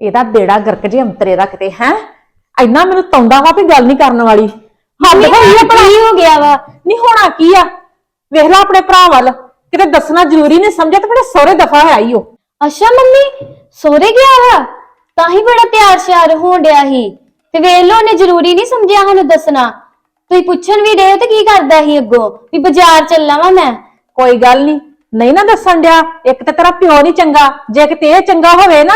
ਇਹਦਾ ਬੇੜਾ ਗਰਕ ਜੇ ਅੰਤਰੇ ਦਾ ਕਿਤੇ ਹੈ? ਇੰਨਾ ਮੈਨੂੰ ਤੌਂਦਾ ਵਾ ਵੀ ਗੱਲ ਨਹੀਂ ਕਰਨ ਵਾਲੀ। ਹੱਦ ਹੋਈ ਆ ਕੀ ਹੋ ਗਿਆ ਵਾ? ਨਹੀਂ ਹੋਣਾ ਕੀ ਆ? ਵੇਖ ਲੈ ਆਪਣੇ ਭਰਾ ਵੱਲ। ਕਿਤੇ ਦੱਸਣਾ ਜ਼ਰੂਰੀ ਨਹੀਂ ਸਮਝਿਆ ਤੇ ਬੜੇ ਸਹੁਰੇ ਦਫਾ ਹੈ ਆਈ ਉਹ ਅੱਛਾ ਮੰਮੀ ਸੋਰੇ ਗਿਆ ਵਾ? ਤਾਂ ਹੀ ਬੜਾ ਤਿਆਰ ਸ਼ਿਆਰ ਹੋਣ ਡਿਆ ਸੀ। ਤੇ ਵੇਖ ਲੋ ਨੇ ਜ਼ਰੂਰੀ ਨਹੀਂ ਸਮਝਿਆ ਸਾਨੂੰ ਦੱਸਣਾ। ਤੁਸੀਂ ਪੁੱਛਣ ਵੀ ਰਹੇ ਤੇ ਕੀ ਕਰਦਾ ਸੀ ਅੱਗੋਂ? ਵੀ ਬਾਜ਼ਾਰ ਚੱਲਾਂ ਵਾ ਮੈਂ। ਕੋਈ ਗੱਲ ਨਹੀਂ ਨਹੀਂ ਨਾ ਦੱਸਣ ਡਿਆ। ਇੱਕ ਤੇ ਤੇਰਾ ਪਿਓ ਨਹੀਂ ਚੰਗਾ। ਜੇ ਕਿਤੇ ਇਹ ਚੰਗਾ ਹੋਵੇ ਨਾ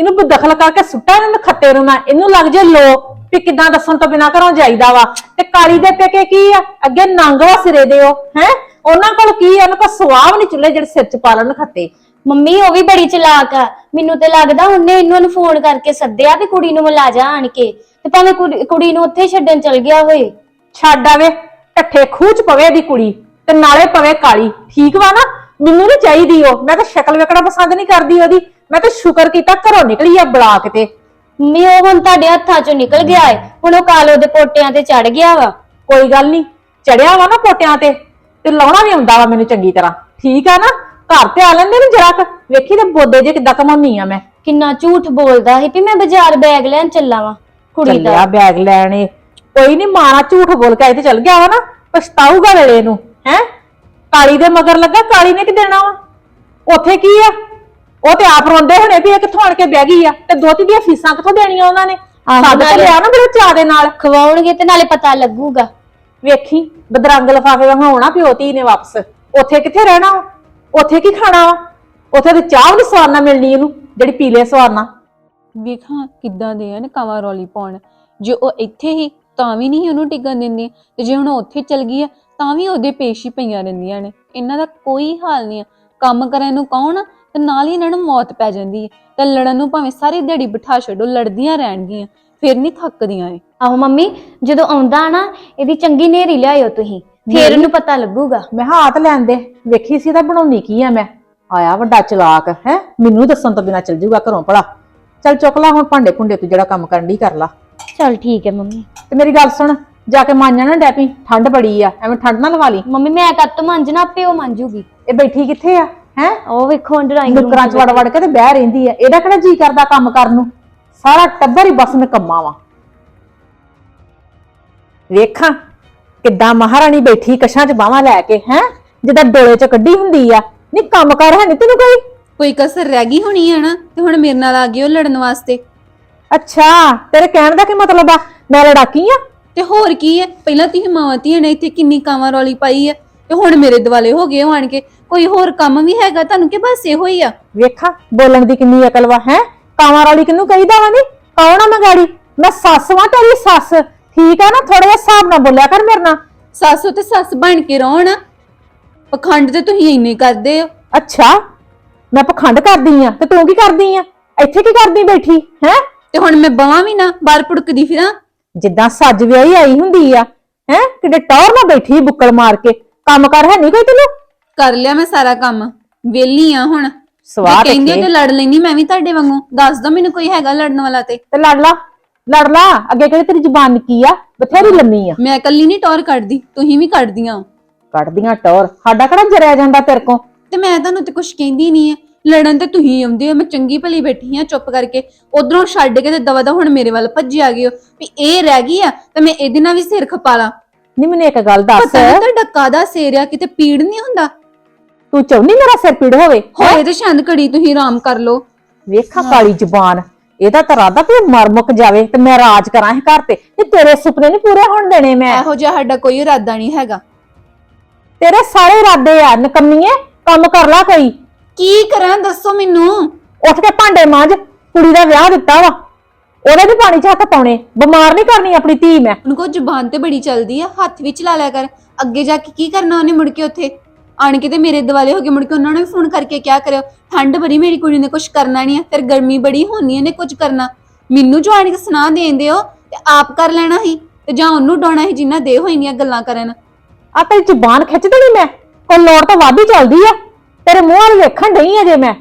ਇਹਨੂੰ ਬਦਖਲ ਕਰਕੇ ਸੁੱਟਾ ਇਹਨਾਂ ਨੂੰ ਖੱਤੇ ਨੂੰ ਨਾ ਇਹਨੂੰ ਲੱਗ ਜੇ ਲੋ ਵੀ ਕਿੱਦਾਂ ਦੱਸਣ ਤੋਂ ਬਿਨਾ ਘਰੋਂ ਜਾਈਦਾ ਵਾ। ਤੇ ਕਾਲੀ ਦੇ ਪੇਕੇ ਕੀ ਆ? ਅੱਗੇ ਨੰਗਵਾ ਸਿਰੇ ਦੇ ਉਹ ਹੈ? ਉਹਨਾਂ ਕੋਲ ਕੀ ਆ? ਉਹਨਾਂ ਕੋਲ ਸਵਾਬ ਨਹੀਂ ਚੁੱਲੇ ਜਿਹੜੇ ਸਿਰ ਚ ਪਾ ਲੈਣ ਖੱਤੇ ਮੰਮੀ ਉਹ ਵੀ ਬੜੀ ਚਲਾਕ ਆ। ਮੈਨੂੰ ਤੇ ਲੱਗਦਾ ਉਹਨੇ ਇਹਨਾਂ ਨੂੰ ਫੋਨ ਕਰਕੇ ਸੱਦਿਆ ਵੀ ਕੁੜੀ ਨੂੰ ਮਿਲਾ ਜਾ ਆਣ ਕੇ। ਤੇ ਭਾਵੇਂ ਕੁੜੀ- ਕੁੜੀ ਨੂੰ ਉੱਥੇ ਛੱਡਣ ਚਲ ਗਿਆ ਹੋਏ ਛੱਡ ਆਵੇ ਢੱਠੇ ਖੂਹ ਚ ਪਵੇ ਦੀ ਕੁੜੀ ਤੇ ਨਾਲੇ ਪਵੇ ਕਾਲੀ। ਠੀਕ ਵਾ ਨਾ? ਮੈਨੂੰ ਨਹੀਂ ਚਾਹੀਦੀ ਉਹ। ਮੈਂ ਤਾਂ ਸ਼ਕਲ ਵੇਖਣਾ ਪਸੰਦ ਨਹੀਂ ਕਰਦੀ ਉਹਦੀ। ਮੈਂ ਤਾਂ ਸ਼ੁਕਰ ਕੀਤਾ ਘਰੋਂ ਨਿਕਲੀ ਆ ਬਲਾ ਕਿਤੇ ਮੰਮੀ ਉਹ ਹੁਣ ਤੁਹਾਡੇ ਹੱਥਾਂ ਚੋਂ ਨਿਕਲ ਗਿਆ ਏ। ਹੁਣ ਉਹ ਕਾਲੋ ਦੇ ਪੋਟਿਆਂ ਤੇ ਚੜ ਗਿਆ ਵਾ। ਕੋਈ ਗੱਲ ਨਹੀਂ ਚੜਿਆ ਵਾ ਨਾ ਪੋਟਿਆਂ ਤੇ ਤੇ ਲਾਉਣਾ ਵੀ ਆਉਂਦਾ ਵਾ ਮੈਨੂੰ ਚੰਗੀ ਤਰ੍ਹਾਂ। ਠੀਕ ਆ ਨਾ? ਘਰ ਤੇ ਆ ਲੈਂਦੇ ਨੂੰ ਜਰਾ ਕੁ। ਵੇਖੀ ਤੇ ਬੋਦੇ ਜੇ ਕਿੱਦਾਂ ਕਮਾਉਣੀ ਆ ਮੈਂ। ਕਿੰਨਾ ਝੂਠ ਬੋਲਦਾ ਸੀ ਵੀ ਮੈਂ ਬਾਜ਼ਾਰ ਬੈਗ ਲੈਣ ਚੱਲਾ ਵਾਂ ਕੁੜੀ ਦਾ। ਚੱਲਿਆ ਬੈਗ ਲੈਣੇ ਕੋਈ ਨਹੀਂ ਮਾਰਾ ਝੂਠ ਬੋਲ ਕੇ ਆਏ ਤੇ ਚੱਲ ਗਿਆ ਵਾ ਨਾ। ਪਛਤਾਊਗਾ ਵੇਲੇ ਨੂੰ ਹੈ? ਕਾਲੀ ਦੇ ਮਗਰ ਲੱਗਾ ਕਾਲੀ ਨੇ ਕੀ ਦੇਣਾ ਵਾ? ਉੱਥੇ ਕੀ ਆ? ਉਹ ਤੇ ਆਪ ਰੋਂਦੇ ਹੋਣੇ ਵੀ ਇਹ ਕਿੱਥੋਂ ਆਣ ਕੇ ਬਹਿ ਗਈ ਆ? ਤੇ ਦੋਤੀ ਦੀਆਂ ਫੀਸਾਂ ਕਿੱਥੋਂ ਦੇਣੀਆਂ ਉਹਨਾਂ ਨੇ? ਆਹੋ ਸੱਦ ਤੇ ਨਾਲੇ- ਲਿਆ ਨਾ ਮੇਰੇ ਚਾਹ ਦੇ ਨਾਲ। ਖਵਾਉਣਗੇ ਤੇ ਨਾਲੇ ਪਤਾ ਲੱਗੂਗਾ। ਵੇਖੀ ਬਦਰੰਗ ਲਫਾਫੇ ਵਹਾਉਣਾ ਪਿਓ ਧੀ ਨੇ ਵਾਪਸ। ਉੱਥੇ ਕਿੱਥੇ ਰਹਿਣਾ ਵਾ? ਉੱਥੇ ਕੀ ਖਾਣਾ ਵਾ? ਉੱਥੇ ਤੇ ਚਾਹ ਵੀ ਨੀ ਸਵਾਦ ਨਾਲ ਮਿਲਣੀ ਇਹਨੂੰ ਜਿਹੜੀ ਪੀਲੇ ਸਵਾਦ ਨਾਲ। ਵੇਖਾਂ ਕਿੱਦਾਂ ਦੇ ਹਨ ਕਾਵਾਂ ਰੌਲੀ ਪਾਉਣ। ਜੇ ਉਹ ਇੱਥੇ ਹੀ ਤਾਂ ਵੀ ਨਹੀਂ ਉਹਨੂੰ ਟਿਕਣ ਦਿੰਦੀ। ਤੇ ਜੇ ਹੁਣ ਉਹ ਉੱਥੇ ਚਲ ਗਈ ਆ ਤਾਂ ਵੀ ਉਹਦੇ ਪੇਸ਼ ਹੀ ਪਈਆਂ ਰਹਿੰਦੀਆਂ ਨੇ। ਇਹਨਾਂ ਦਾ ਕੋਈ ਹਾਲ ਨਹੀਂ ਆ। ਕੰਮ ਕਰਨ ਨੂੰ ਕੌਣ ਤੇ ਨਾਲ ਹੀ ਇਹਨਾਂ ਨੂੰ ਮੌਤ ਪੈ ਜਾਂਦੀ ਹੈ ਤੇ ਲੜਨ ਨੂੰ ਭਾਵੇਂ ਸਾਰੀ ਦਿਹਾੜੀ ਬਿਠਾ ਛੱਡੋ ਲੜਦੀਆਂ ਰਹਿਣਗੀਆਂ ਫਿਰ ਨਹੀਂ ਥੱਕਦੀਆਂ ਏ ਆਹੋ ਮੰਮੀ ਜਦੋਂ ਆਉਂਦਾ ਨਾ ਇਹਦੀ ਚੰਗੀ ਨੇਰੀ ਲਿਆਇਓ ਤੁਸੀਂ। ਫੇਰ ਇਹਨੂੰ ਪਤਾ ਲੱਗੂਗਾ। ਮੈਂ ਕਿਹਾ ਹੱਥ ਲੈਣ ਦੇ। ਵੇਖੀ ਸੀ ਤਾਂ ਬਣਾਉਣੀ ਕੀ ਆ ਮੈਂ। ਆਇਆ ਵੱਡਾ ਚਲਾਕ ਹੈ? ਮੈਨੂੰ ਦੱਸਣ ਤੋਂ ਬਿਨਾ ਚੱਲ ਜੂਗਾ ਘਰੋਂ ਭਲਾ। ਚੱਲ ਚੁੱਕ ਲਾ ਹੁਣ ਭਾਂਡੇ ਭੁੰਡੇ ਤੂੰ ਜਿਹੜਾ ਕੰਮ ਕਰਨ ਦੀ ਕਰ ਲਾ। ਚਲ ਠੀਕ ਹੈ ਮੰਮੀ। ਤੇ ਮੇਰੀ ਗੱਲ ਸੁਣ ਜਾ ਕੇ ਮਾਂਜਾ ਨਾ ਡੈਪੀ ਠੰਡ ਬੜੀ ਆ ਐਵੇਂ ਠੰਡ ਨਾ ਲਵਾ ਲਈ। ਮੰਮੀ ਮੈਂ ਕੱਤ ਮੰਜਣਾ ਉਹ ਮੰਜੂਗੀ ਇਹ ਬੈਠੀ ਕਿੱਥੇ ਆ ਹੈ? ਉਹ ਵੇਖੋ ਡਰਾਈਂਗ ਨੁਕਰਾਂ ਚ ਵੜ ਵੜ ਕੇ ਤੇ ਬਹਿ ਰਹਿੰਦੀ ਆ। ਇਹਦਾ ਕਿਹੜਾ ਜੀ ਕਰਦਾ ਕੰਮ ਕਰਨ ਨੂੰ? ਸਾਰਾ ਟੱਬਰ ਹੀ ਬਸ ਨਕੰਮਾ ਵਾ। ਵੇਖਾਂ ਕਿੱਦਾਂ ਮਹਾਰਾਣੀ ਬੈਠੀ ਕਸ਼ਾਂ ਚ ਬਾਹਾਂ ਲੈ ਕੇ ਹੈ? ਜਿੱਦਾਂ ਡੋਲੇ ਚ ਕੱਢੀ ਹੁੰਦੀ ਆ। ਨਹੀਂ ਕੰਮ ਕਰ ਹੈ ਨਹੀਂ ਤੈਨੂੰ ਕੋਈ? ਕੋਈ ਕਸਰ ਰਹਿ ਗਈ ਹੋਣੀ ਹੈ ਨਾ ਤੇ ਹੁਣ ਮੇਰੇ ਨਾਲ ਆ ਗਈ ਉਹ ਲੜਨ ਵਾਸਤੇ। ਅੱਛਾ ਤੇਰੇ ਕਹਿਣ ਦਾ ਕੀ ਮਤਲਬ ਆ? ਮੈਂ ਲੜਾਕੀ ਆ? ਤੇ ਹੋਰ ਕੀ ਹੈ? ਪਹਿਲਾਂ ਤੁਸੀਂ ਮਾਵਾਂ ਨੇ ਇੱਥੇ ਕਿੰਨੀ ਕਾਵਾਂ ਰੌਲੀ ਪਾਈ ਹੈ? ਤੇ ਹੁਣ ਮੇਰੇ ਦਿਵਾਲੇ ਹੋ ਗਏ ਹੋ ਆਣ ਕੇ। ਕੋਈ ਹੋਰ ਕੰਮ ਵੀ ਹੈਗਾ? ਤੁਹਾਨੂੰ ਕਿ ਬਸ ਇਹੋ ਹੀ ਆ? ਵੇਖਾਂ ਬੋਲਣ ਦੀ ਕਿੰਨੀ ਅਕਲ ਵਾ ਹੈ? ਕਾਵਾਂ ਵਾਲੀ ਕਿਹਨੂੰ ਕਹੀਦਾ ਵਾ ਨੀ? ਕੌਣ ਆ ਮੈਂ ਗਾੜੀ ਮੈਂ ਸੱਸ ਵਾਂ ਤੇਰੀ ਸੱਸ। ਠੀਕ ਆ ਨਾ? ਥੋੜਾ ਜਿਹਾ ਹਿਸਾਬ ਨਾਲ ਬੋਲਿਆ ਕਰ ਮੇਰੇ ਨਾਲ। ਸੱਸ ਤੇ ਸੱਸ ਬਣ ਕੇ ਰਹੋ ਨਾ ਪਖੰਡ ਤੇ ਤੁਸੀਂ ਇੰਨੇ ਕਰਦੇ ਹੋ। ਅੱਛਾ ਮੈਂ ਪਖੰਡ ਕਰਦੀ ਆ ਤੇ ਤੂੰ ਕੀ ਕਰਦੀ ਆ? ਇੱਥੇ ਕੀ ਕਰਦੀ ਬੈਠੀ ਹੈ? ਤੇ ਹੁਣ ਮੈਂ ਬਵਾਂ ਵੀ ਨਾ ਬਾਹਰ ਪੁੜਕਦੀ ਫਿਰਾਂ। ਜਿੱਦਾਂ ਸੱਜ ਵਿਆਹੀ ਆਈ ਹੁੰਦੀ ਆ ਹੈ? ਕਿਤੇ ਟੌਰ ਨਾ ਬੈਠੀ ਬੁੱਕਲ ਮਾਰ ਕੇ। ਕੰਮ ਕਰ ਹੈ ਨਹੀਂ ਕੋਈ ਤੈਨੂੰ? ਕਰ ਲਿਆ ਮੈਂ ਸਾਰਾ ਕੰਮ। ਵੇਲੀ ਆ ਹੁਣ। ਸਵਾਹ ਕਹਿੰਦੇ ਤੇ ਲੜ ਲੈਣੀ ਮੈਂ ਵੀ ਤੁਹਾਡੇ ਵਾਂਗੂ। ਦੱਸ ਦੋ ਮੈਨੂੰ ਕੋਈ ਹੈਗਾ ਲੜਨ ਵਾਲਾ ਤੇ। ਤੇ ਲੜ ਲਾ ਲੜ ਲਾ। ਅੱਗੇ ਕਿਹੜੀ ਤੇਰੀ ਜ਼ੁਬਾਨ ਕੀ ਆ? ਬਥੇਰੀ ਲੰਮੀ ਆ। ਮੈਂ ਇਕੱਲੀ ਨਹੀਂ ਟੌਰ ਕੱਢਦੀ ਤੁਸੀਂ ਵੀ ਕੱਢਦੀਆਂ ਹੋ। ਕੱਢਦੀਆਂ ਟੌਰ ਸਾਡਾ ਕਿਹੜਾ ਜਰਿਆ ਜਾਂਦਾ ਤੇਰੇ ਕੋ ਤੇ ਮੈਂ ਤੁਹਾਨੂੰ ਤੇ ਕੁਝ ਕਹਿੰਦੀ ਨਹੀਂ ਹੈ ਲੜਨ ਤੇ ਤੁਸੀਂ ਆਉਂਦੇ ਹੋ ਮੈਂ ਚੰਗੀ ਭਲੀ ਬੈਠੀ ਆ ਚੁੱਪ ਕਰਕੇ। ਉਧਰੋਂ ਛੱਡ ਕੇ ਤੇ ਦਵਾ ਦਾ ਹੁਣ ਮੇਰੇ ਵੱਲ ਭੱਜੀ ਆ ਗਏ ਹੋ। ਵੀ ਇਹ ਰਹਿ ਗਈ ਆ ਤੇ ਮੈਂ ਇਹਦੇ ਨਾਲ ਵੀ ਸਿਰ ਖਪਾ ਲਾਂ। ਨਹੀਂ ਮੈਨੂੰ ਇੱਕ ਗੱਲ ਦੱਸ। ਪਤਾ ਨਹੀਂ ਤੁਹਾਡਾ ਕਾਦਾ ਸਿਰ ਆ ਕਿਤੇ ਪੀੜ ਨਹੀਂ ਹੁੰਦਾ? ਤੂੰ ਚਾਹੁੰਦੀ ਮੇਰਾ ਸਿਰ ਪੀੜ ਹੋਵੇ? ਹੋਏ ਤੇ ਛੰਦ ਘੜੀ ਤੁਸੀਂ ਆਰਾਮ ਕਰ ਲਓ। ਵੇਖਾਂ ਕਾਲੀ ਜ਼ੁਬਾਨ ਇਹਦਾ ਤਾਂ ਰਾਦਾ ਵੀ ਮਰ ਮੁੱਕ ਜਾਵੇ ਤੇ ਮੈਂ ਰਾਜ ਕਰਾਂ ਇਹ ਘਰ ਤੇ। ਇਹ ਤੇਰੇ ਸੁਪਨੇ ਨਹੀਂ ਪੂਰੇ ਹੋਣ ਦੇਣੇ ਮੈਂ। ਇਹੋ ਜਿਹਾ ਸਾਡਾ ਕੋਈ ਇਰਾਦਾ ਨਹੀਂ ਹੈਗਾ। ਤੇਰੇ ਸਾਰੇ ਇਰਾਦੇ ਆ ਨਕਮੀਏ ਕੰਮ ਕਰ ਲਾ ਕੋਈ। ਕੀ ਕਰਾਂ ਦੱਸੋ ਮੈਨੂੰ? ਉੱਠ ਕੇ ਭਾਂਡੇ ਮਾਂਜ ਕੁੜੀ ਦਾ ਵਿਆਹ ਦਿੱਤਾ ਵਾ। ਉਹਦੇ ਵੀ ਪਾਣੀ ਚ ਹੱਥ ਪਾਉਣੇ। ਬਿਮਾਰ ਨਹੀਂ ਕਰਨੀ ਆਪਣੀ ਧੀ ਮੈਂ। ਉਹਨੂੰ ਕੋ ਜ਼ੁਬਾਨ ਤੇ ਬੜੀ ਚੱਲਦੀ ਆ ਹੱਥ ਵਿੱਚ ਲਾ ਲਿਆ ਕਰ। ਅੱਗੇ ਜਾ ਕੇ ਕੀ ਕਰਨਾ ਉਹਨੇ ਮੁੜ ਕੇ ਉੱਥੇ? ਆਣ ਕੇ ਤੇ ਮੇਰੇ ਦਿਵਾਲੇ ਹੋ ਕੇ ਮੁੜ ਕੇ ਉਹਨਾਂ ਨੇ ਵੀ ਫੋਨ ਕਰਕੇ ਕਿਆ ਕਰਿਓ? ਠੰਡ ਬੜੀ ਮੇਰੀ ਕੁੜੀ ਨੇ ਕੁਝ ਕਰਨਾ ਨਹੀਂ ਆ ਫਿਰ ਗਰਮੀ ਬੜੀ ਹੋਣੀ ਇਹਨੇ ਕੁਝ ਕਰਨਾ। ਮੈਨੂੰ ਜੋ ਆਣ ਕੇ ਸੁਣਾ ਦੇਂਦੇ ਹੋ ਤੇ ਆਪ ਕਰ ਲੈਣਾ ਸੀ ਤੇ ਜਾਂ ਉਹਨੂੰ ਡਾਉਣਾ ਸੀ ਜਿੰਨਾ ਦੇ ਹੋਈ ਨਹੀਂ ਗੱਲਾਂ ਕਰਨ। ਆ ਤੇਰੀ ਜ਼ੁਬਾਨ ਖਿੱਚ ਦੇਣੀ ਮੈਂ। ਕੋਈ ਲੋੜ ਤਾਂ ਵਾਧੀ ਚੱਲਦੀ ਆ। ਤੇਰੇ ਮੂੰਹ ਵੱਲ ਵੇਖਣ ਡਈ ਅਜੇ ਮੈਂ।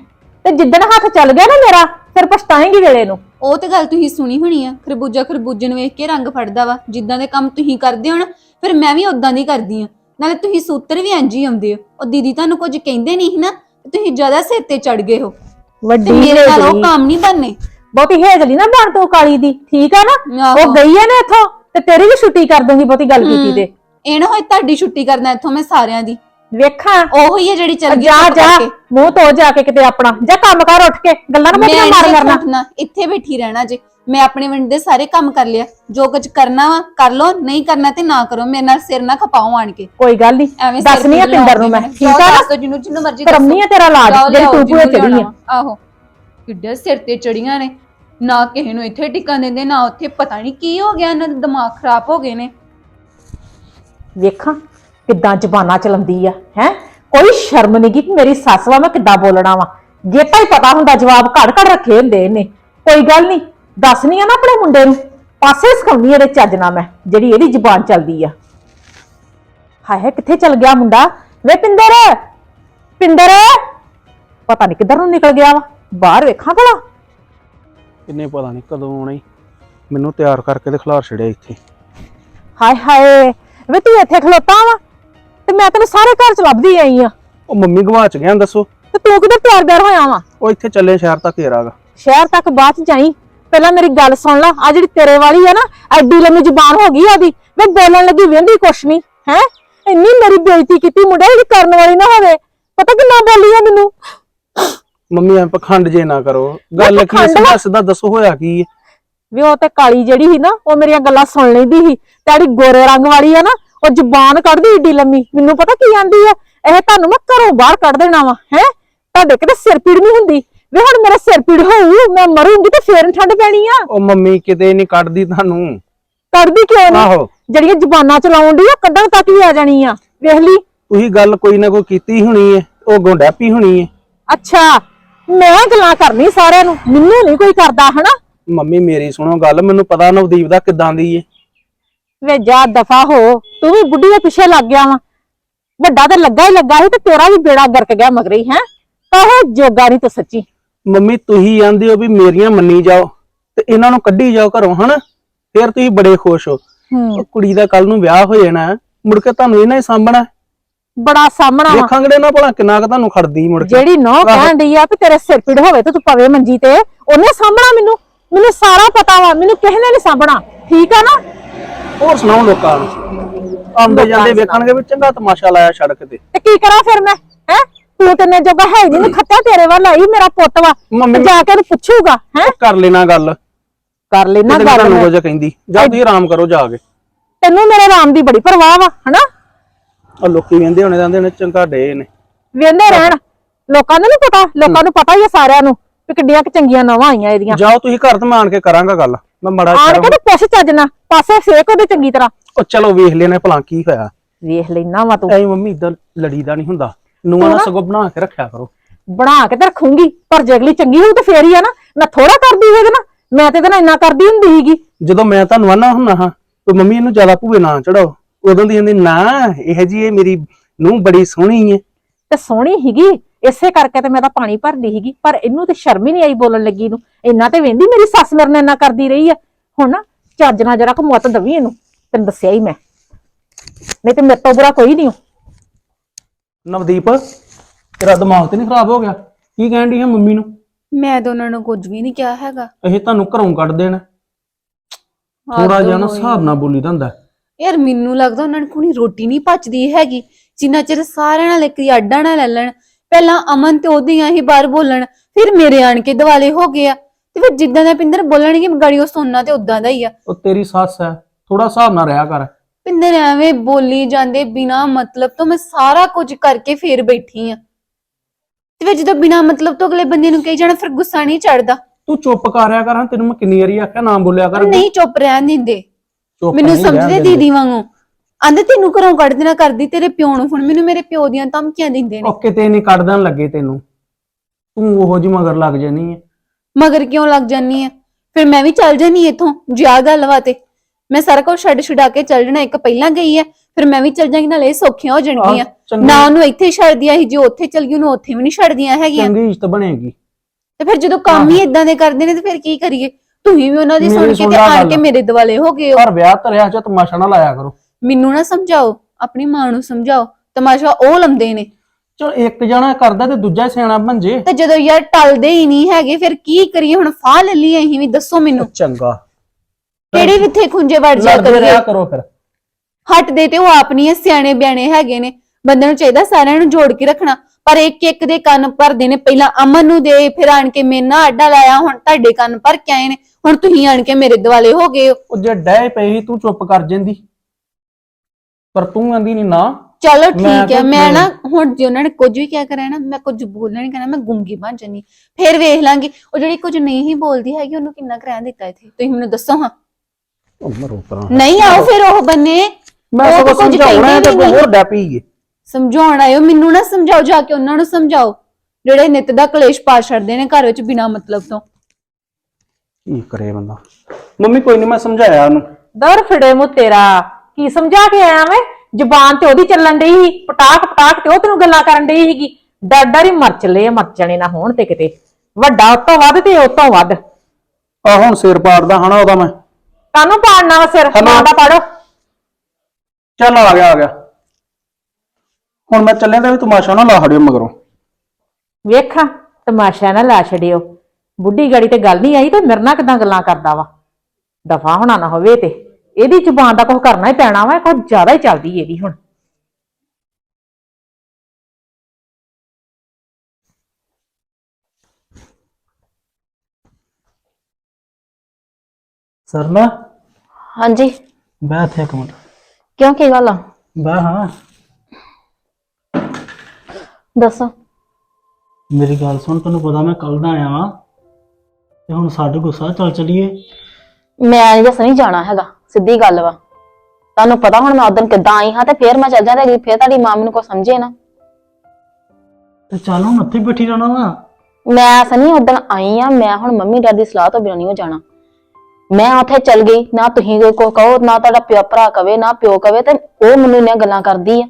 ਤੇ ਜਿੱਦਣ ਹੱਥ ਚੱਲ ਗਿਆ ਨਾ ਮੇਰਾ ਫਿਰ ਪਛਤਾਏਂਗੀ ਵੇਲੇ ਨੂੰ। ਉਹ ਤੇ ਗੱਲ ਤੁਸੀਂ ਸੁਣੀ ਹੋਣੀ ਆ ਖਰਬੂਜਾ ਖਰਬੂਜੇ ਨੂੰ ਵੇਖ ਕੇ ਰੰਗ ਫੜਦਾ ਵਾ। ਜਿੱਦਾਂ ਦੇ ਕੰਮ ਤੁਸੀਂ ਕਰਦੇ ਹੋ ਨਾ ਫਿਰ ਮੈਂ ਵੀ ਉਦਾਂ ਦੀ ਕਰਦੀ ਆ। ਨਾਲੇ ਤੁਸੀਂ ਸੂਤਰ ਵੀ ਇੰਝ ਹੀ ਆਉਂਦੇ ਹੋ। ਉਹ ਦੀਦੀ ਤੁਹਾਨੂੰ ਕੁਝ ਕਹਿੰਦੇ ਨਹੀਂ ਸੀ ਨਾ ਤੁਸੀਂ ਜ਼ਿਆਦਾ ਸਿਰ ਤੇ ਚੜ ਗਏ ਹੋ। ਤੇ ਵੱਡੀ ਮੇਰੇ ਨਾਲ ਉਹ। ਕੰਮ ਨਹੀਂ ਬਣਨੇ। ਬਹੁਤੀ ਹੇਜਲੀ ਨਾ ਬਣ ਤੂੰ ਕਾਲੀ ਦੀ ਠੀਕ ਆ ਨਾ? ਆਹੋ। ਉਹ ਗਈ ਆ ਨਾ ਇੱਥੋਂ ਤੇ ਤੇਰੀ ਵੀ ਛੁੱਟੀ ਕਰ ਦੂੰਗੀ ਬਹੁਤੀ ਗੱਲ ਕੀਤੀ ਤੇ। ਇਹ ਨਾ ਹੋਏ ਤੁਹਾਡੀ ਛੁੱਟੀ ਕਰਨਾ ਇੱਥੋਂ ਮੈਂ ਸਾਰਿਆਂ ਦੀ। ਵੇਖਾਂ। ਉਹੋ ਹੀ ਹੈ ਜਿਹੜੀ ਚੱਲ ਗਈ ਜਾ ਚੁੱਪ ਜਾ ਕਰਕੇ। ਮੂੰਹ ਧੋ ਜਾ ਕੇ ਕਿਤੇ ਆਪਣਾ। ਜਾ ਕੰਮ ਕਰ ਉੱਠ ਕੇ। ਗੱਲਾਂ ਨਾ ਮੈਂ ਮੇਰੀਆਂ ਮਾਰ ਕਰਨਾ ਉੱਠਣਾ ਇੱਥੇ ਬੈਠੀ ਰਹਿਣਾ ਜੇ। ਮੈਂ ਆਪਣੇ ਵੰਡ ਦੇ ਸਾਰੇ ਕੰਮ ਕਰ ਲਿਆ ਜੋ ਕੁਝ ਕਰਨਾ ਵਾ ਕਰ ਲੋ ਨਹੀਂ ਕਰਨਾ ਤੇ ਨਾ ਕਰੋ। ਮੇਰੇ ਨਾਲ ਸਿਰ ਨਾ ਖਪਾਓ ਆਣ ਕੇ। ਕੋਈ ਗੱਲ ਨਹੀਂ ਐਵੇਂ ਦੱਸਣੀ ਆ ਸਿਰ ਪਿੰਦਰ ਨੂੰ ਮੈਂ। ਠੀਕ ਆ ਨਾ? ਦੱਸੋ ਜਿਹਨੂੰ ਜਿਹਨੂੰ ਮਰਜ਼ੀ ਕਰਮਨੀ ਆ ਤੇਰਾ ਇਲਾਜ। ਜਾਓ ਜਿਹੜੀ ਲਿਆਓ ਤੂੰ ਭੂਏ ਜਿਹਨੂੰ ਚੜੀ ਲਿਆਉਣਾ ਆ। ਵਾ। ਆਹੋ। ਕਿੱਡੇ ਸਿਰ ਤੇ ਚੜੀਆਂ ਨੇ। ਨਾ ਕਿਸੇ ਨੂੰ ਇੱਥੇ ਟਿਕਣ ਦਿੰਦੇ ਨਾ ਉੱਥੇ ਪਤਾ ਨਹੀਂ ਕੀ ਹੋ ਗਿਆ। ਇਹਨਾਂ ਦੇ ਦਿਮਾਗ ਖਰਾਬ ਹੋ ਗਏ ਨੇ। ਵੇਖਾਂ। ਕਿੱਦਾਂ ਜ਼ਬਾਨਾਂ ਚਲਾਉਂਦੀ ਆ ਹੈ? ਕੋਈ ਸ਼ਰਮ ਨਹੀਂ ਕਿ ਮੇਰੀ ਸੱਸ ਵਾ ਮੈਂ ਕਿੱਦਾਂ ਬੋਲਣਾ ਵਾ। ਜੇ ਤਾਂ ਹੀ ਪਤਾ ਹੁੰਦਾ ਜਵਾਬ ਘੜ ਘੜ ਰੱਖੇ ਹੁੰਦੇ ਇਹਨੇ ਕੋਈ ਗੱਲ ਨਹੀਂ ਦੱਸਣੀ ਆ ਨਾ ਆਪਣੇ ਮੁੰਡੇ ਨੂੰ। ਪਾਸੇ ਸਿਖਾਉਣੀ ਇਹਦੇ ਚੱਜ ਨਾਲ ਮੈਂ ਜਿਹੜੀ ਇਹਦੀ ਜ਼ਬਾਨ ਚੱਲਦੀ ਆ। ਹਾਏ ਹਾਏ ਕਿੱਥੇ ਚਲ ਗਿਆ ਮੁੰਡਾ? ਵੇ ਪਿੰਦਰ ਪਿੰਦਰ ਪਤਾ ਨਹੀਂ ਕਿੱਧਰ ਨੂੰ ਨਿਕਲ ਗਿਆ ਵਾ ਬਾਹਰ ਵੇਖਾਂ ਭਲਾ। ਇਹਨੇ ਪਤਾ ਨਹੀਂ ਕਦੋਂ ਆਉਣਾ ਈ। ਮੈਨੂੰ ਤਿਆਰ ਕਰਕੇ ਤੇ ਖਿਲਾਰ ਛੜਿਆ ਇੱਥੇ। ਹਾਏ ਹਾਏ ਵੇ ਤੂੰ ਇੱਥੇ ਖਲੋਤਾ ਵਾ ਤੇ ਮੈਂ ਤੈਨੂੰ ਸਾਰੇ ਘਰ ਚ ਲੱਭਦੀ ਆਈ ਆ। ਉਹ ਮੰਮੀ ਗਵਾਚ ਗਿਆ ਦੱਸੋ। ਤੇ ਤੂੰ ਕਿੱਧਰ ਤਿਆਰ ਬਿਆਰ ਹੋਇਆ ਵਾ? ਉਹ ਇੱਥੇ ਚੱਲੇ ਸ਼ਹਿਰ ਤੱਕ ਏਰਾਗਾ ਸ਼ਹਿਰ ਤੱਕ ਬਾਅਦ ਚ ਜਾਈ। ਪਹਿਲਾਂ ਮੇਰੀ ਗੱਲ ਸੁਣ ਲੈ ਆ ਜਿਹੜੀ ਤੇਰੇ ਵਾਲੀ ਆ ਨਾ ਐਡੀ ਲੰਮੀ ਜ਼ੁਬਾਨ ਹੋ ਗਈ ਆਦੀ ਮੈਂ ਬੋਲਣ ਲੱਗੀ ਵੇਂਦੀ ਕੁਛ ਨਹੀਂ ਹੈ? ਇੰਨੀ ਮੇਰੀ ਬੇਇੱਜ਼ਤੀ ਕੀਤੀ ਮੁੰਡਾ ਇਹਦੀ ਕਰਨ ਵਾਲੀ ਨਾ ਹੋਵੇ। ਪਤਾ ਕਿੰਨਾ ਬੋਲੀ ਆ ਮੈਨੂੰ? ਮੰਮੀ ਐ ਪਖੰਡ ਜੇ ਨਾ ਕਰੋ। ਗੱਲ ਕੀ ਸਿੱਧਾ ਸਿੱਧਾ ਦੱਸੋ ਹੋਇਆ ਕੀ ਹੈ ਵੀ ਉਹ ਤੇ ਕਾਲੀ ਜਿਹੜੀ ਸੀ ਨਾ ਉਹ ਮੇਰੀਆਂ ਗੱਲਾਂ ਸੁਣ ਲੈਂਦੀ ਸੀ। ਤੇ ਜਿਹੜੀ ਗੋਰੇ ਰੰਗ ਵਾਲੀ ਆ ਨਾ ਉਹ ਜ਼ੁਬਾਨ ਕੱਢਦੀ ਏਡੀ ਲੰਮੀ ਮੈਨੂੰ ਪਤਾ ਕੀ ਆਂਦੀ ਆ? ਇਹ ਤੁਹਾਨੂੰ ਮੈਂ ਘਰੋਂ ਬਾਹਰ ਕੱਢ ਦੇਣਾ ਵਾ ਹੈ? ਤੁਹਾਡੇ ਕਿਤੇ ਸਿਰ ਪੀੜ ਨਹੀਂ ਹੁੰਦੀ? ਵੀ ਹੁਣ ਮੇਰਾ ਸਿਰ ਪੀੜ ਹੋਊ ਮੈਂ ਮਰੂੰਗੀ ਤੇ ਫੇਰ ਠੰਡ ਪੈਣੀ ਆ? ਉਹ ਮੰਮੀ ਕਿਤੇ ਨਹੀਂ ਕੱਢਦੀ ਤੁਹਾਨੂੰ। ਕੱਢਦੀ ਕਿਉਂ ਨਹੀਂ ਆਹੋ। ਜਿਹੜੀਆਂ ਜ਼ੁਬਾਨਾਂ ਚਲਾਉਣ ਦੀ ਆ ਕੱਢਣ ਤੱਕ ਵੀ ਆ ਜਾਣੀ ਆ? ਵੇਖ ਲਈ। ਤੁਸੀਂ ਗੱਲ ਕੋਈ ਨਾ ਕੋਈ ਕੀਤੀ ਹੋਣੀ ਹੈ ਉਹ ਗੋਂਡੈਪੀ ਹੋਣੀ ਹੈ ਅੱਛਾ ਮੈਂ ਗੱਲਾਂ ਕਰਨੀ ਸਾਰਿਆਂ ਨੂੰ ਮੈਨੂੰ ਨਹੀਂ ਕੋਈ ਕਰਦਾ ਹਨਾ? ਮੰਮੀ ਮੇਰੀ ਸੁਣੋ ਗੱਲ ਮੈਨੂੰ ਪਤਾ ਨਵਦੀਪ ਦਾ ਕਿਦਾਂ ਦੀ ਹੈ ਵੇ ਜਾ ਦਫਾ ਹੋ ਤੂੰ ਵੀ ਬੁੱਢੀ ਦੇ ਪਿੱਛੇ ਲੱਗ ਗਿਆ ਵਾ। ਵੱਡਾ ਤਾਂ ਲੱਗਾ ਹੀ ਲੱਗਾ ਸੀ ਤੇ ਤੇਰਾ ਵੀ ਬੇੜਾ ਗਰਕ ਗਿਆ ਮਗਰੀ ਹੈ ਉਹ ਜੋਗਾ ਨਹੀਂ ਤਾਂ ਸੱਚੀ। ਮੰਮੀ ਤੁਸੀਂ ਆਂਦੇ ਹੋ ਵੀ ਮੇਰੀਆਂ ਮੰਨੀ ਜਾਓ ਤੇ ਇਹਨਾਂ ਨੂੰ ਕੱਢੀ ਜਾਓ ਘਰੋਂ ਹਨਾ? ਫਿਰ ਤੁਸੀਂ ਬੜੇ ਖੁਸ਼ ਹੋ। ਉਹ ਕੁੜੀ ਦਾ ਕੱਲ ਨੂੰ ਵਿਆਹ ਹੋ ਜਾਣਾ ਮੁੜ ਕੇ ਤੁਹਾਨੂੰ ਇਹਨਾਂ ਹੀ ਸਾਂਭਣਾ। ਬੜਾ ਸਾਹਮਣਾ ਵਾ। ਵੇਖਾਂਗੇ ਨਾ ਭਲਾ ਕਿੰਨਾ ਕੁ ਤੁਹਾਨੂੰ ਖੜਦੀ ਮੁੜ ਕੇ। ਜਿਹੜੀ ਨੌ ਕਹਿਣ ਡਈ ਆ ਵੀ ਤੇਰੇ ਸਿਰ ਪੀੜ ਹੋਵੇ ਤੇ ਤੂੰ ਪਵੇ ਮੰਜੀ ਤੇ ਉਹਨੇ ਸਾਹਮਣਾ ਮੈਨੂੰ। ਮੈਨੂੰ ਸਾਰਾ ਪਤਾ ਵਾ ਮੈਨੂੰ ਕਿਸੇ ਨੇ ਨਹੀਂ ਸਾਂਭਣਾ। ਠੀਕ ਆ ਨਾ? ਹੋਰ ਸੁਣਾਓ ਲੋਕਾਂ ਨੂੰ? ਆਉਂਦੇ ਜਾਂਦੇ ਵੇਖਣਗੇ ਵੀ ਚੰਗਾ ਤਮਾਸ਼ਾ ਲਾਇਆ ਸੜਕ ਤੇ। ਤੇ ਕੀ ਕਰਾਂ ਫਿਰ ਮੈਂ? ਹੈ? ਤੂੰ ਤੇ ਨੇ ਜੋਗਾ ਹੈ ਨਹੀਂ ਖੱਤਿਆ ਤੇਰੇ ਵੱਲ ਆਈ ਮੇਰਾ ਪੁੱਤ ਵਾ। ਮੰਮੀ- ਜਾ ਕੇ ਉਹਨੂੰ ਪੁੱਛੂਗਾ ਹੈ? ਕਰ ਲੈਣਾ ਗੱਲ। ਕਰ ਲੈਣਾ ਗੱਲ ਤੁਹਾਨੂੰ ਮੈਂ। ਕੁਝ ਕਹਿੰਦੀ। ਜਾਂ ਤੁਸੀਂ ਆਰਾਮ ਕਰੋ ਜਾ ਕੇ। ਤੈਨੂੰ ਮੇਰੇ ਰਾਮ ਦੀ ਬੜੀ ਪਰਵਾਹ ਵਾ ਹਨਾ? ਉਹ ਲੋਕੀ ਕਹਿੰਦੇ ਹੋਣੇ ਜਾਂਦੇ ਨੇ ਚੰਗਾ ਡੇ ਨੇ। ਵੇਂਦੇ ਰਹਿਣ। ਲੋਕਾਂ ਨੂੰ ਨਹੀਂ ਪਤਾ ਲੋਕਾਂ ਨੂੰ ਪਤਾ ਹੀ ਆ ਸਾਰਿਆਂ ਨੂੰ ਵੀ ਕਿੱਡੀਆਂ ਕਿ ਚੰਗੀਆਂ ਨਵਾਂ ਆਈਆਂ ਇਹਦੀਆਂ। ਜਾਓ ਤੁਸੀਂ ਘਰ ਤੇ ਮੈਂ ਆਣ ਕੇ ਕਰਾਂਗਾ ਗੱਲ। ਮੈਂ ਮੜਾ ਆਣ ਕੇ ਤੇ ਪੁੱਛ ਚੱਜਣਾ ਪਾਸੇ ਸੇਕ ਉਹਦੇ ਚੰਗੀ ਤਰ੍ਹਾਂ। ਉਹ ਚਲੋ ਵੇਖ ਲੈਨੇ ਭਲਾ ਕੀ ਹੋਇਆ। ਵੇਖ ਲੈਣਾ ਵਾ ਤੂੰ। ਐ ਮੰਮੀ ਇਦਾਂ ਲੜੀਦਾ ਨਹੀਂ ਹੁੰਦਾ। ਨੂੰਹਾਂ ਨਾਲ ਸਗੋਂ ਬਣਾ ਕੇ ਰੱਖਿਆ ਕਰੋ। ਬਣਾ ਕੇ ਤੇ ਰੱਖੂੰਗੀ ਪਰ ਜੇ ਅਗਲੀ ਚੰਗੀ ਹੋਊ ਤੇ ਫੇਰ ਹੀ ਆ ਨਾ। ਮੈਂ ਥੋੜਾ ਕਰਦੀ ਇਹਦੇ ਨਾਲ ਮੈਂ ਤੇ ਨਾਲ ਇੰਨਾ ਕਰਦੀ ਹੁੰਦੀ ਸੀਗੀ। ਜਦੋਂ ਮੈਂ ਤੁਹਾਨੂੰ ਆਨਾ ਹੁੰਨਾ ਹਾਂ ਤੇ ਮੰਮੀ ਇਹਨੂੰ ਜ਼ਿਆਦਾ ਭੂਏ ਨਾ ਚੜਾਓ। ਉਦੋਂ ਦੀ ਕਹਿੰਦੀ ਨਾ ਇਹ ਜੀ ਇਹ ਮੇਰੀ ਨੂੰ ਬੜੀ ਸੋਹਣੀ ਹੈ ਤੇ ਸੋਹਣੀ ਹੀਗੀ ਇਸੇ ਕਰਕੇ ਤੇ ਮੈਂ ਤਾਂ ਪਾਣੀ ਭਰਦੀ ਸੀਗੀ ਪਰ ਇਹਨੂੰ ਤੇ ਸ਼ਰਮ ਹੀ ਨਹੀਂ ਆਈ ਬੋਲਣ ਲੱਗੀ ਨੂੰ। ਇੰਨਾ ਤੇ ਵੇਂਦੀ ਮੇਰੀ ਸੱਸ ਮੇਰੇ ਨਾਲ ਇੰਨਾ ਕਰਦੀ ਰਹੀ ਆ। ਹੁਣ ਨਾ ਚੱਜ ਨਾਲ ਜਰਾ ਕੁ ਮੁੱਤ ਦਵੀ ਇਹਨੂੰ ਤੈਨੂੰ ਦੱਸਿਆ ਹੀ ਮੈਂ। ਨਹੀਂ ਤੇ ਮੇਰੇ ਤੋਂ ਬੁਰਾ ਕੋਈ ਨਹੀਂ ਨਵਦੀਪ ਤੇਰਾ ਦਿਮਾਗ ਤੇ ਨਹੀਂ ਖਰਾਬ ਹੋ ਗਿਆ? ਕੀ ਕਹਿਣ ਦੀ ਹੈ ਮੰਮੀ ਨੂੰ? ਮੈਂ ਤਾਂ ਉਹਨਾਂ ਨੂੰ ਕੁਝ ਵੀ ਨਹੀਂ ਕਿਹਾ ਹੈਗਾ। ਇਹ ਤੁਹਾਨੂੰ ਘਰੋਂ ਕੱਢ ਦੇਣ। ਥੋੜਾ ਜਿਹਾ ਨਾ ਹਿਸਾਬ ਨਾਲ ਬੋਲੀ ਦਾ ਹੁੰਦਾ। ਯਾਰ ਮੈਨੂੰ ਲੱਗਦਾ ਉਹਨਾਂ ਨੂੰ ਕੋਈ ਰੋਟੀ ਨਹੀਂ ਪਚਦੀ ਹੈਗੀ। ਜਿੰਨਾ ਚਿਰ ਸਾਰਿਆਂ ਨਾਲ ਇੱਕ ਹੀ ਅੱਡਾ ਨਾ ਲੈ ਲੈਣ ਪਹਿਲਾਂ ਅਮਨ ਤੇ ਉਹਦੀਆਂ ਹੀ ਬਾਹਰ ਬੋਲਣ ਫਿਰ ਮੇਰੇ ਆਣ ਕੇ ਦਿਵਾਲੇ ਹੋ ਗਏ ਆ। ਤੇ ਫਿਰ ਜਿੱਦਾਂ ਦਾ ਪਿੰਦਰ ਬੋਲਣਗੇ ਗਾੜੀ ਉਹ ਸੁਣਨਾ ਤੇ ਉਦਾਂ ਦਾ ਹੀ ਆ। ਉਹ ਤੇਰੀ ਸੱਸ ਹੈ ਥੋੜਾ ਹਿਸਾਬ ਨਾਲ ਰਿਹਾ ਕਰ। ਪਿੰਦਰ ਐਵੇਂ ਬੋਲੀ ਜਾਂਦੇ ਬਿਨਾ ਮਤਲਬ ਤੋਂ ਮੈਂ ਸਾਰਾ ਕੁਝ ਕਰਕੇ ਫੇਰ ਬੈਠੀ ਆ। ਤੇ ਫਿਰ ਜਦੋਂ ਬਿਨਾ ਮਤਲਬ ਤੋਂ ਅਗਲੇ ਬੰਦੇ ਨੂੰ ਕਹੀ ਜਾਣਾ ਫਿਰ ਗੁੱਸਾ ਨਹੀਂ ਚੜਦਾ। ਤੂੰ ਚੁੱਪ ਕਰ ਰਿਆ ਕਰ ਹਾਂ ਤੈਨੂੰ ਮੈਂ ਕਿੰਨੀ ਵਾਰੀ ਆਖਿਆ ਨਾ ਬੋਲਿਆ ਕਰ ਨਹੀਂ ਚੁੱਪ ਰਹਿਣ ਦਿੰਦੇ ਚੁੱਪ ਮੈਨੂੰ ਨਹੀਂ ਰਹਿਣ ਸਮਝਦੇ ਦਿੰਦੇ। ਦੀਦੀ ਵਾਂਗੂ। ਆਂਦੇ ਤੈਨੂੰ ਘਰੋਂ ਕੱਢ ਦੇਣਾ ਕਰਦੀ ਤੇਰੇ ਪਿਓ ਨੂੰ ਹੁਣ ਮੈਨੂੰ ਮੇਰੇ ਪਿਓ ਦੀਆਂ ਧਮਕੀਆਂ ਦਿੰਦੇ ਨੇ। ਉਹ ਕਿਤੇ ਨਹੀਂ ਕੱਢਣ ਲੱਗੇ ਤੈਨੂੰ। ਤੂੰ ਉਹੋ ਜਿਹੀ ਮਗਰ ਲੱਗ ਜਾਨੀ ਹੈ ਮਗਰ ਕਿਉਂ ਲੱਗ ਜਾਨੀ ਆ? ਫਿਰ ਮੈਂ ਵੀ ਚੱਲ ਜਾਨੀ ਇੱਥੋਂ ਜੇ ਆ ਗੱਲ ਵਾ ਤੇ ਮੈਂ ਸਾਰਾ ਕੁਝ ਛੱਡ ਛੁਡਾ ਕੇ ਚੱਲ ਜਾਣਾ ਇੱਕ ਪਹਿਲਾਂ ਗਈ ਆ ਫਿਰ ਮੈਂ ਵੀ ਚੱਲ ਜਾਗੀ ਨਾਲੇ ਇਹ ਸੌਖੀਆਂ ਹੋ ਜਾਣਗੀਆਂ। ਆਹ, ਚੰਗੀ- ਨਾ ਉਹਨੂੰ ਇੱਥੇ ਛੱਡਦੀਆਂ ਸੀ ਜੇ ਉੱਥੇ ਚਲ ਗਈ ਉਹਨੂੰ ਉੱਥੇ ਵੀ ਨਹੀਂ ਛੱਡਦੀਆਂ ਹੈਗੀਆਂ। ਚੰਗੀ ਇੱਜ਼ਤ ਬਣੇਗੀ। ਤੇ ਫਿਰ ਜਦੋਂ ਕੰਮ ਹੀ ਇਦਾਂ ਦੇ ਕਰਦੇ ਨੇ ਤੇ ਫਿਰ ਕੀ ਕਰੀਏ? ਤੁਸੀਂ ਵੀ ਉਹਨਾਂ ਦੀ ਮੇਰੀ ਸੁਣ ਕੇ ਸੁਣ ਤੇ ਲਾ ਆਣ ਗੱਲ। ਕੇ ਮੇਰੇ ਦਿਵਾਲੇ ਹੋ ਗਏ ਹੋ। ਪਰ ਵਿਆਹ ਧਰਿਆ ਚ ਤਮਾਸ਼ਾ ਨਾ ਲਾਇਆ ਕਰੋ। ਮੈਨੂੰ ਨਾ ਸਮਝਾਓ ਆਪਣੀ ਮਾਂ ਨੂੰ ਸਮਝਾਓ। ਤਮਾਸ਼ਾ ਉਹ ਲੰਦੇ ਨੇ। ਚਲ ਇੱਕ ਜਣਾ ਕਰਦਾ ਤੇ ਦੂਜਾ ਸਿਆਣਾ ਬਣ ਜੇ। ਤੇ ਜਦੋਂ ਯਾਰ ਟਲਦੇ ਹੀ ਨਹੀਂ ਹੈਗੇ ਫਿਰ ਕੀ ਕਰੀਏ? ਹੁਣ ਫਾਹ ਲੈ ਲਈਏ ਅਸੀਂ ਵੀ ਦੱਸੋ ਮੈਨੂੰ। ਚੰਗਾ। ਕਿਹੜੇ ਵਿਥੇ ਖੁੰਝੇ ਵੜ ਜਾ ਲੜਦੇ ਰਿਹਾ ਕਰੋ ਫਿਰ। ਹਟਦੇ ਤੇ ਉਹ ਆਪ ਨਹੀਂ ਹੈ, ਸਿਆਣੇ ਬਿਆਣੇ ਹੈਗੇ ਨੇ। ਬੰਦੇ ਨੂੰ ਚਾਹੀਦਾ ਸਾਰਿਆਂ ਨੂੰ ਜੋੜ ਕੇ ਰੱਖਣਾ। ਪਰ ਇੱਕ ਇੱਕ ਦੇ ਕੰਨ ਭਰਦੇ ਨੇ। ਪਹਿਲਾਂ ਅਮਨ ਨੂੰ ਦੇ ਫਿਰ ਆਣ ਕੇ ਮੇਨਾ ਅੱਡਾ ਲਾਇਆ ਹੁਣ ਤੁਹਾਡੇ ਕੰਨ ਭਰ ਕੇ ਆਏ ਨੇ। ਹੁਣ ਤੁਸੀਂ ਆਣ ਕੇ ਮੇਰੇ ਦਿਵਾਲੇ ਹੋ ਗਏ ਹੋ। ਉਹ ਜੇ ਡਹਿ ਪਈ ਤੂੰ ਚੁੱਪ ਕਰ ਜਾਂਦੀ। ਪਰ ਤੂੰ ਆਂਦੀ ਨਹੀਂ ਨਾ। ਚਲੋ ਮੈਂ ਠੀਕ ਹੈ ਤਾਂ ਮੈਂ ਨਾ ਹੁਣ ਜੇ ਉਹਨਾਂ ਨੇ ਕੁਝ ਵੀ ਕਿਹਾ ਕਰਿਆ ਨਾ ਮੈਂ ਕੁਝ ਬੋਲਣਾ ਨਹੀਂ ਕਹਿਣਾ ਮੈਂ ਗੁੰਗੀ ਬਣ ਜਾਨੀ ਫਿਰ ਵੇਖ ਲਾਂਗੀ ਉਹ ਜਿਹੜੀ ਕੁਝ ਨਹੀਂ ਹੀ ਬੋਲਦੀ ਹੈਗੀ ਉਹਨੂੰ ਕਿੰਨਾ ਕਰਾਂ ਦਿੱਤਾ ਇੱਥੇ? ਤੁਸੀਂ ਮੈਨੂੰ ਦੱਸੋ ਹਾਂ। ਉਹ ਮਰੋ ਪਰਾਂ ਨਹੀਂ ਆਓ ਫਿਰ ਉਹ ਬੰਨੇ। ਮੈਂ ਉਹ ਤਾਂ ਸਗੋਂ ਕੁਝ ਸਮਝਾਉਣਾ ਹੈ ਕਹਿੰਦੇ ਤੇ ਵੀ ਨਹੀਂ। ਹੋਰ ਡੈ ਪਈਏ ਸਮਝਾਉਣ ਆਇਓ ਮੈਨੂੰ ਨਾ ਸਮਝਾਓ ਜਾ ਕੇ ਉਹਨਾਂ ਨੂੰ ਸਮਝਾਓ। ਜਿਹੜੇ ਨਿਤ ਦਾ ਕਲੇਸ਼ ਪਾ ਛੱਡਦੇ ਨੇ ਘਰ ਵਿੱਚ ਬਿਨਾ ਮਤਲਬ ਤੋਂ। ਕੀ ਕਰੇ ਬੰਦਾ? ਮੰਮੀ ਕੋਈ ਨਹੀਂ ਮੈਂ ਸਮਝਾਇਆ ਉਹਨੂੰ। ਦਰ ਫਿੜੇ ਮੂੰ ਤੇਰਾ। ਕੀ ਸਮਝਾ ਕੇ ਆਇਆ ਮੈਂ? ਜ਼ੁਬਾਨ ਤੇ ਉਹਦੀ ਚੱਲਣ ਡਈ ਸੀ ਪਟਾਕ ਪਟਾਕ ਤੇ ਉਹ ਤੈਨੂੰ ਗੱਲਾਂ ਕਰਨ ਡਈ ਸੀਗੀ। ਡਰ ਡਰ ਹੀ ਮਰ ਚੱਲੇ ਆ, ਮਰ ਜਾਣੇ ਨਾ ਹੋਣ ਤੇ ਕਿਤੇ। ਵੱਡਾ ਉਤੋਂ ਵੱਧ ਤੇ ਉਤੋਂ ਵੱਧ। ਆ ਹੁਣ ਸਿਰ ਪਾੜਦਾ ਹਨਾ ਉਹਦਾ ਮੈਂ। ਕਾਨੂੰ ਪਾੜਨਾ ਵਾ ਸਿਰ? ਹੈਲੋ। ਮਾਂ ਦਾ ਪਾੜੋ। ਚੱਲ ਆ ਗਿਆ ਆ ਗਿਆ। ਹੁਣ ਮੈਂ ਚੱਲਿਆ ਤੇ ਵੀ ਤਮਾਸ਼ਾ ਨਾ ਲਾ ਹੜਿਓ ਮਗਰੋਂ। ਵੇਖਾਂ ਤਮਾਸ਼ਾ ਨਾ ਲਾ ਛੜਿਓ ਬੁੱਢੀ ਗੜੀ ਤੇ ਗੱਲ ਨਹੀਂ ਆਈ ਤੇ ਮੇਰੇ ਨਾਲ ਕਿਦਾਂ ਗੱਲਾਂ ਕਰਦਾ ਵਾ? ਦਫਾ ਹੋਣਾ ਨਾ ਹੋਵੇ ਤੇ। ਇਹਦੀ ਜ਼ੁਬਾਨ ਦਾ ਕੁਝ ਕਰਨਾ ਹੀ ਪੈਣਾ ਵਾ ਕੁਝ ਜ਼ਿਆਦਾ ਹੀ ਚੱਲਦੀ ਇਹਦੀ ਹੁਣ। ਸਰਨਾ? ਹਾਂਜੀ। ਬੈ ਇੱਥੇ ਇੱਕ ਮਿੰਟ। ਕਿਉਂ ਕੀ ਗੱਲ ਆ? ਬੈ ਹਾਂ। ਦੱਸੋ। ਮੇਰੀ ਗੱਲ ਸੁਣ ਤੈਨੂੰ ਪਤਾ ਮੈਂ ਕੱਲ ਦਾ ਆਇਆ ਵਾਂ ਤੇ ਹੁਣ ਸਾਡੇ ਗੁੱਸਾ ਚੱਲ ਚਲੀਏ। ਮੈਂ ਨਹੀਂ ਦੱਸ ਨਹੀਂ ਜਾਣਾ ਹੈਗਾ। ਸਿੱਧੀ ਗੱਲ ਵਾ। ਤੁਹਾਨੂੰ ਪਤਾ ਹੁਣ ਮੈਂ ਉਦੋਂ ਕਿੱਦਾਂ ਆਈ ਹਾਂ ਤੇ ਫੇਰ ਮੈਂ ਚੱਲ ਜਾਂਦੀ ਫੇਰ ਤੁਹਾਡੀ ਮਾਂ ਮੈਨੂੰ ਕੋ ਸਮਝੇ ਨਾ। ਤੇ ਚੱਲ ਹੁਣ ਉੱਥੇ ਹੀ ਬੈਠੀ ਰਹਿਣਾ ਵਾ। ਮੈਂ ਸਨੀ ਉਦੋਂ ਆਈ ਆ ਮੈਂ ਹੁਣ ਮੰਮੀ ਡੈਡੀ ਦੀ ਸਲਾਹ ਤੋਂ ਬਿਨਾਂ ਨਹੀਂ ਹੋ ਜਾਣਾ। ਮੈਂ ਉੱਥੇ ਚੱਲ ਗਈ ਨਾ ਤੁਸੀਂ ਕੋ ਕਹੋ ਨਾ ਤੁਹਾਡਾ ਪਿਓ ਭਰਾ ਕਵੇ ਨਾ ਪਿਓ ਕਵੇ ਤੇ ਉਹ ਮੈਨੂੰ ਇੰਨੀਆਂ ਗੱਲਾਂ ਕਰਦੀ ਆ।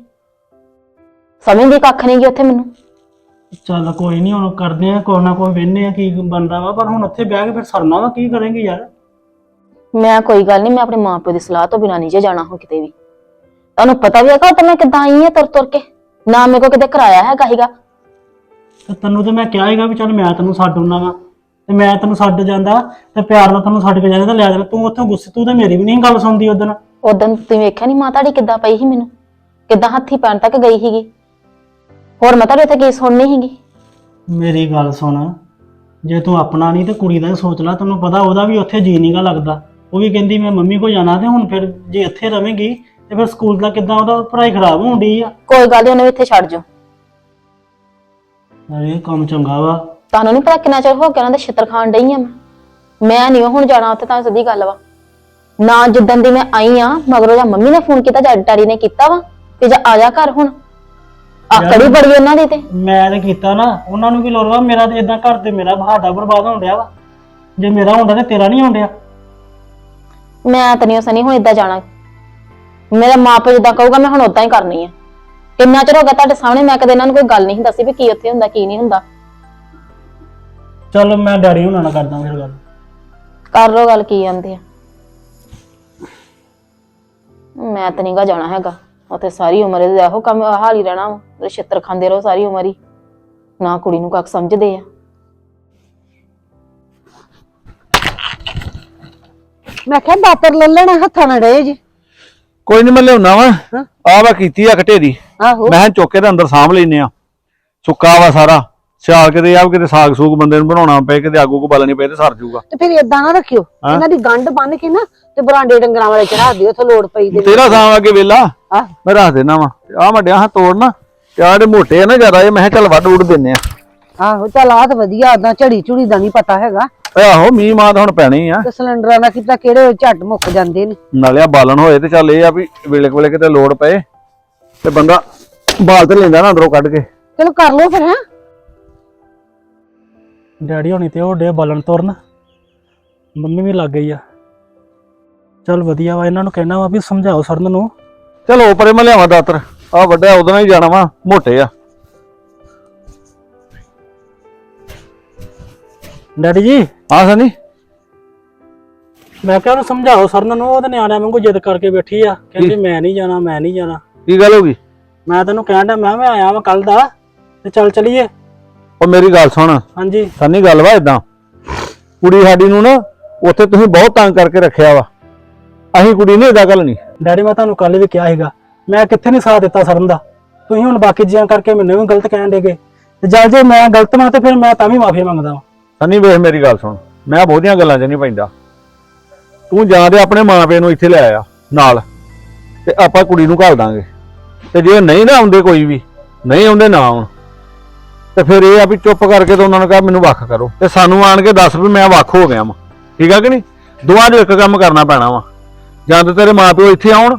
ਸਮਝਦੀ ਕੱਖ ਨਹੀਂ ਗੀ ਉੱਥੇ ਮੈਨੂੰ। ਚੱਲ ਕੋਈ ਨਹੀਂ ਹੁਣ ਕਰਦੇ ਆ ਕੋਈ ਨਾ ਕੋਈ ਵੇਖਨੇ ਆ ਕੀ ਬਣਦਾ ਵਾ ਪਰ ਹੁਣ ਉੱਥੇ ਬਹਿ ਕੇ ਫਿਰ ਸਰਨਾ ਵਾ ਕੀ ਕਰਾਂਗੇ ਯਾਰ? ਮੈਂ ਕੋਈ ਗੱਲ ਨਹੀਂ ਮੈਂ ਆਪਣੇ ਮਾਂ ਪਿਓ ਦੀ ਸਲਾਹ ਤੋਂ ਬਿਨਾਂ ਨਹੀਂ ਜੇ ਜਾਣਾ ਹੁਣ ਕਿਤੇ ਵੀ। ਤੁਹਾਨੂੰ ਪਤਾ ਵੀ ਹੈਗਾ ਤਾਂ ਮੈਂ ਕਿੱਦਾਂ ਆਈ ਆ ਤੁਰ ਤੁਰ ਕੇ। ਨਾ ਮੇਰੇ ਕੋ ਕਿਤੇ ਕਰਾਇਆ ਹੈਗਾ ਹੀਗਾ ਤੇ ਤੈਨੂੰ ਤੇ ਮੈਂ ਕਿਹਾ ਹੈਗਾ ਵੀ ਚੱਲ ਮੈਂ ਤੈਨੂੰ ਛੱਡ ਆਉਣਾ ਵਾ ਤੇ ਮੈਂ ਤੈਨੂੰ ਛੱਡ ਜਾਂਦਾ ਤੇ ਪਿਆਰ ਨਾਲ ਤੈਨੂੰ ਛੱਡ ਕੇ ਜਾਂਦਾ ਤਾਂ ਲੈ ਜਾਣਾ ਤੂੰ ਉੱਥੋਂ ਗੁੱਸੇ ਤੂੰ ਤੇ ਮੇਰੀ ਵੀ ਨਹੀਂ ਗੱਲ ਸੁਣਦੀ ਉਦੋਂ ਉਦੋਂ ਤੁਸੀਂ ਵੇਖਿਆ ਨਹੀਂ ਮਾਂ ਤੁਹਾਡੀ ਕਿੱਦਾਂ ਪਈ ਸੀ ਮੈਨੂੰ? ਕਿੱਦਾਂ ਹੱਥੀ ਪੈਣ ਤੱਕ ਗਈ ਸੀਗੀ? ਹੋਰ ਮੈਂ ਤੁਹਾਡੇ ਉੱਥੇ ਕੀ ਸੁਣਨੀ ਸੀਗੀ? ਮੇਰੀ ਗੱਲ ਸੁਣ ਜੇ ਤੂੰ ਆਪਣਾ ਨਹੀਂ ਤੇ ਕੁੜੀ ਦਾ ਹੀ ਸੋਚ ਲੈ ਤੈਨੂੰ ਪਤਾ ਉਹਦਾ ਵੀ ਉੱਥੇ ਜੀ ਨਹੀਂਗਾ ਲੱਗਦਾ। ਉਹ ਵੀ ਕਹਿੰਦੀ ਮੈਂ ਮੰਮੀ ਕੋ ਜਾਣਾ ਤੇ ਹੁਣ ਫਿਰ ਜੇ ਇੱਥੇ ਰਵੇਂਗੀ ਤੇ ਫਿਰ ਸਕੂਲ ਦਾ ਕਿੱਦਾਂ ਉਹਦਾ ਪੜ੍ਹਾਈ ਖਰਾਬ ਹੋਣ ਡਈ ਆ? ਕੋਈ ਗੱਲ ਨਹੀਂ ਉਹਨੂੰ ਵੀ ਇੱਥੇ ਛੱਡ ਜਾਓ। ਇਹ ਕੰਮ ਚੰਗਾ ਵਾ। ਤੁਹਾਨੂੰ ਨਹੀਂ ਪਤਾ ਕਿੰਨਾ ਚਿਰ ਹੋ ਗਿਆ ਉਹਨਾਂ ਦੇ ਛਿੱਤਰ ਖਾਣ ਡਈ ਆ ਮੈਂ? ਮੈਂ ਨਹੀਂ ਹੁਣ ਜਾਣਾ ਉੱਥੇ ਤਾਂ ਸਿੱਧੀ ਗੱਲ ਵਾ। ਨਾ ਜਿੱਦਣ ਦੀ ਮੈਂ ਆਈ ਆ ਮਗਰੋਂ ਜਾਂ ਮੰਮੀ ਨੇ ਫੋਨ ਕੀਤਾ ਜਾਂ ਡੈਡੀ ਨੇ ਕੀਤਾ ਵਾ ਤੇ ਜਾਂ ਆ ਜਾ ਘਰ ਹੁਣ। ਆਕੜੀ ਬੜੀ ਉਹਨਾਂ ਦੀ ਤੇ। ਮੈਂ ਤੇ ਕੀਤਾ ਨਾ ਉਹਨਾਂ ਨੂੰ ਕੀ ਲੋੜ ਵਾ ਮੇਰਾ ਤੇ ਇਦਾਂ ਘਰ ਤੇ ਮੇਰਾ ਬਹਾਦਾ ਬਰਬਾਦ ਹੋਣ ਡਿਆ ਵਾ। ਜੇ ਮੇਰਾ ਹੁੰਦਾ ਤੇ ਤੇਰਾ ਨਹੀਂ ਹੋਣ ਡਿਆ। ਮੈਂ ਤਾਂ ਨਹੀਂ ਸਨੀ ਹੁਣ ਏਦਾਂ ਜਾਣਾ। ਮੇਰਾ ਮਾਪੇ ਜਿੱਦਾਂ ਕਹੂਗਾ ਮੈਂ ਹੁਣ ਉਦਾਂ ਹੀ ਕਰਨੀ ਆ। ਕਿੰਨਾ ਚਿਰ ਹੋ ਗਿਆ ਤੁਹਾਡੇ ਸਾਹਮਣੇ ਮੈਂ ਕਦੇ ਇਹਨਾਂ ਨੂੰ ਕੋਈ ਗੱਲ ਨਹੀਂ ਦੱਸੀ ਵੀ ਕੀ ਉੱਥੇ ਹੁੰਦਾ ਕੀ ਨਹੀਂ ਹੁੰਦਾ। ਚੱਲ ਮੈਂ ਡੈਡੀ ਹੁਣਾਂ ਨਾਲ ਕਰਦਾ ਫਿਰ ਗੱਲ। ਕਰ ਲੋ ਗੱਲ ਕੀ ਜਾਂਦੇ ਆ। ਮੈਂ ਤਾਂ ਨਹੀਂਗਾ ਜਾਣਾ ਹੈਗਾ। ਉੱਥੇ ਸਾਰੀ ਉਮਰ ਇਹਦਾ ਇਹੋ ਕੰਮ ਹਾਲ ਹੀ ਰਹਿਣਾ ਵਾ। ਛਿੱਤਰ ਖਾਂਦੇ ਰਹੋ ਸਾਰੀ ਉਮਰ ਹੀ। ਨਾ ਕੁੜੀ ਨੂੰ ਕੱਖ ਸਮਝਦੇ ਆ। ਮੈਂ ਕਿਹਾ ਦਾਤਰ ਲੈ ਲੈਣਾ ਹੱਥਾਂ ਨਾਲ ਡੇ ਜੀ। ਕੋਈ ਨਹੀਂ ਮੈਂ ਲਿਆਉਣਾ ਵਾ। ਆ ਵਾ ਕੀਤੀ ਆ ਘਟੇਰੀ ਆਹੋ। ਮੈਂ ਕਿਹਾ ਚੁੱਕ ਤੇ ਅੰਦਰ ਸਾਂਭ ਲੈਨੇ ਆ। ਸੁੱਕਾ ਵਾ ਸਾਰਾ। ਸਿਆਲ ਕਿਤੇ ਆ ਕਿਤੇ ਸਾਗ ਸੂਗ ਬੰਦੇ ਨੂੰ ਬਣਾਉਣਾ ਪਏ ਕਿਤੇ ਆਗੂ ਕੋ ਬਾਲਣੀ ਪਏ ਤੇ ਸਰ ਜਾਊਗਾ ਤੇ ਫਿਰ ਇਦਾਂ ਨਾ ਰੱਖਿਓ। ਇਹਨਾਂ ਦੀ ਗੰਢ ਬੰਨ ਕੇ ਨਾ ਤੇ ਬਰਾਂਡੇ ਡੰਗਰਾਂ ਵਾਲੇ ਚੜਾ ਦਿਓ ਉੱਥੇ ਲੋੜ ਪਈ ਦੇ ਤੇਰਾ ਸਾਂਭ ਅੱਗੇ ਵੇਲਾ। ਆਹ। ਮੈਂ ਰੱਖ ਦੇਣਾ ਵਾ। ਆ ਵੱਡਿਆ ਹਾਂ ਤੋੜਨਾ। ਤੇ ਆਹ ਜਿਹੜੇ ਮੋਟੇ ਆ ਨਾ ਜ਼ਿਆਦਾ ਇਹ ਮੈਂ ਕਿਹਾ ਚੱਲ ਵੱਢ ਉੱਡ ਦਿੰਨੇ ਆ। ਆਹੋ ਚੱਲ ਆਹ ਤਾਂ ਵਧੀਆ ਓਦਾਂ ਝੜੀ ਝੁੜੀ ਦਾ ਨਹੀਂ ਪਤਾ ਹੈਗਾ। ਓਏ ਆਹੋ ਮੀਂਹ ਮਾਂ ਤਾਂ ਹੁਣ ਪੈਣੀ ਆ। ਤੇ ਸਿਲੰਡਰਾਂ ਦਾ ਕਿਤਾ ਕਿਹੜੇ ਝੱਟ ਮੁੱਕ ਜਾਂਦੇ ਨੇ। ਨਾਲੇ ਆ ਬਾਲਣ ਹੋਏ ਤੇ ਚੱਲ ਇਹ ਆ ਵੀ ਵੇਲੇ ਕੁ ਵੇਲੇ ਕਿਤੇ ਲੋੜ ਪਏ। ਤੇ ਬੰਦਾ ਬਾਲ ਤੇ ਲੈਂਦਾ ਨਾ ਅੰਦਰੋਂ ਕੱਢ ਕੇ। ਚਲੋ ਕਰ ਲਓ ਫਿਰ ਹੈ। ਡੈਡੀ ਹੋਣੀ ਤੇ ਉਹ ਡੇ ਬਾਲਣ ਤੋਰਨ। ਮੰਮੀ ਵੀ ਲੱਗ ਗਈ ਆ। ਚੱਲ ਵਧੀਆ ਵਾ ਇਹਨਾਂ ਨੂੰ ਕਹਿਣਾ ਵਾ ਵੀ ਸਮਝਾਓ ਸਰਨ ਨੂੰ। ਚਲੋ ਪਰੇ ਮੈਂ ਲਿਆਵਾਂ ਦਾਤਰ। ਆ ਵੱਡਿਆ ਉਦੋਂ ਹੀ ਜਾਣਾ ਵਾ ਮੋਟੇ ਆ। ਡੈਡੀ ਜੀ? ਹਾਂ ਸਨੀ? ਮੈਂ ਕਿਹਾ ਉਹਨੂੰ ਸਮਝਾਓ ਸਰਨ ਨੂੰ ਉਹਦੇ ਨਿਆਣਿਆਂ ਵਾਂਗੂ ਜਿੱਦ ਕਰਕੇ ਬੈਠੀ ਆ। ਕਹਿੰਦੀ ਮੈਂ ਨਹੀਂ ਜਾਣਾ ਮੈਂ ਨਹੀਂ ਜਾਣਾ। ਕੀ ਗੱਲ ਹੋ ਗਈ? ਮੈਂ ਤੈਨੂੰ ਕਹਿਣ ਡਿਆ ਮੈਂ ਮੈਂ ਆਇਆ ਵਾਂ ਕੱਲ ਦਾ ਤੇ ਚੱਲ ਚਲੀਏ। ਉਹ ਮੇਰੀ ਗੱਲ ਸੁਣ। ਹਾਂਜੀ। ਸੰਨੀ ਗੱਲ ਵਾ ਇਦਾਂ ਕੁੜੀ ਸਾਡੀ ਨੂੰ ਨਾ ਉੱਥੇ ਤੁਸੀਂ ਬਹੁਤ ਤੰਗ ਕਰਕੇ ਰੱਖਿਆ ਵਾ। ਅਸੀਂ ਕੁੜੀ ਨਹੀਂ ਏਦਾਂ ਗੱਲ ਨਹੀਂ। ਡੈਡੀ ਮੈਂ ਤੁਹਾਨੂੰ ਕੱਲ ਵੀ ਕਿਹਾ ਸੀਗਾ ਮੈਂ ਕਿੱਥੇ ਨਹੀਂ ਸਾਥ ਦਿੱਤਾ ਸਰਨ ਦਾ। ਤੁਸੀਂ ਹੁਣ ਬਾਕੀ ਜੀਆਂ ਕਰਕੇ ਮੈਨੂੰ ਵੀ ਗਲਤ ਕਹਿਣ ਦੇਗੇ ਤੇ ਜਦ ਜੇ ਮੈਂ ਗਲਤ ਮਾਂ ਤੇ ਫਿਰ ਮੈਂ ਤਾਂ ਵੀ ਮਾਫੀ ਮੰਗਦਾ ਵਾਂ। ਸੰਨੀ, ਵੇਖ ਮੇਰੀ ਗੱਲ ਸੁਣ। ਮੈਂ ਬਹੁਤੀਆਂ ਗੱਲਾਂ 'ਚ ਨਹੀਂ ਪੈਂਦਾ। ਤੂੰ ਜਾਂ ਤੇ ਆਪਣੇ ਮਾਪੇ ਨੂੰ ਇੱਥੇ ਲੈ ਆ, ਨਾਲ। ਤੇ ਆਪਾਂ ਕੁੜੀ ਨੂੰ ਘੱਲ ਦਾਂਗੇ। ਤੇ ਜੇ ਨਹੀਂ ਨਾ ਆਉਂਦੇ ਕੋਈ ਵੀ, ਨਹੀਂ ਆਉਂਦੇ ਨਾ ਆਉਣ। ਤੇ ਫਿਰ ਇਹ ਆ ਵੀ ਚੁੱਪ ਕਰਕੇ ਤੇ ਉਹਨਾਂ ਨੂੰ ਕਹਾ, ਮੈਨੂੰ ਵੱਖ ਕਰੋ। ਤੇ ਸਾਨੂੰ ਆਣ ਕੇ ਦੱਸ ਵੀ ਮੈਂ ਵੱਖ ਹੋ ਗਿਆ ਵਾਂ। ਠੀਕ ਆ ਕਿ ਨਹੀਂ? ਦੋਵਾਂ ਨੂੰ ਇੱਕ ਕੰਮ ਕਰਨਾ ਪੈਣਾ ਵਾ। ਜਾਂ ਤੇ ਤੇਰੇ ਮਾਪਿਓ ਇੱਥੇ ਆਉਣ।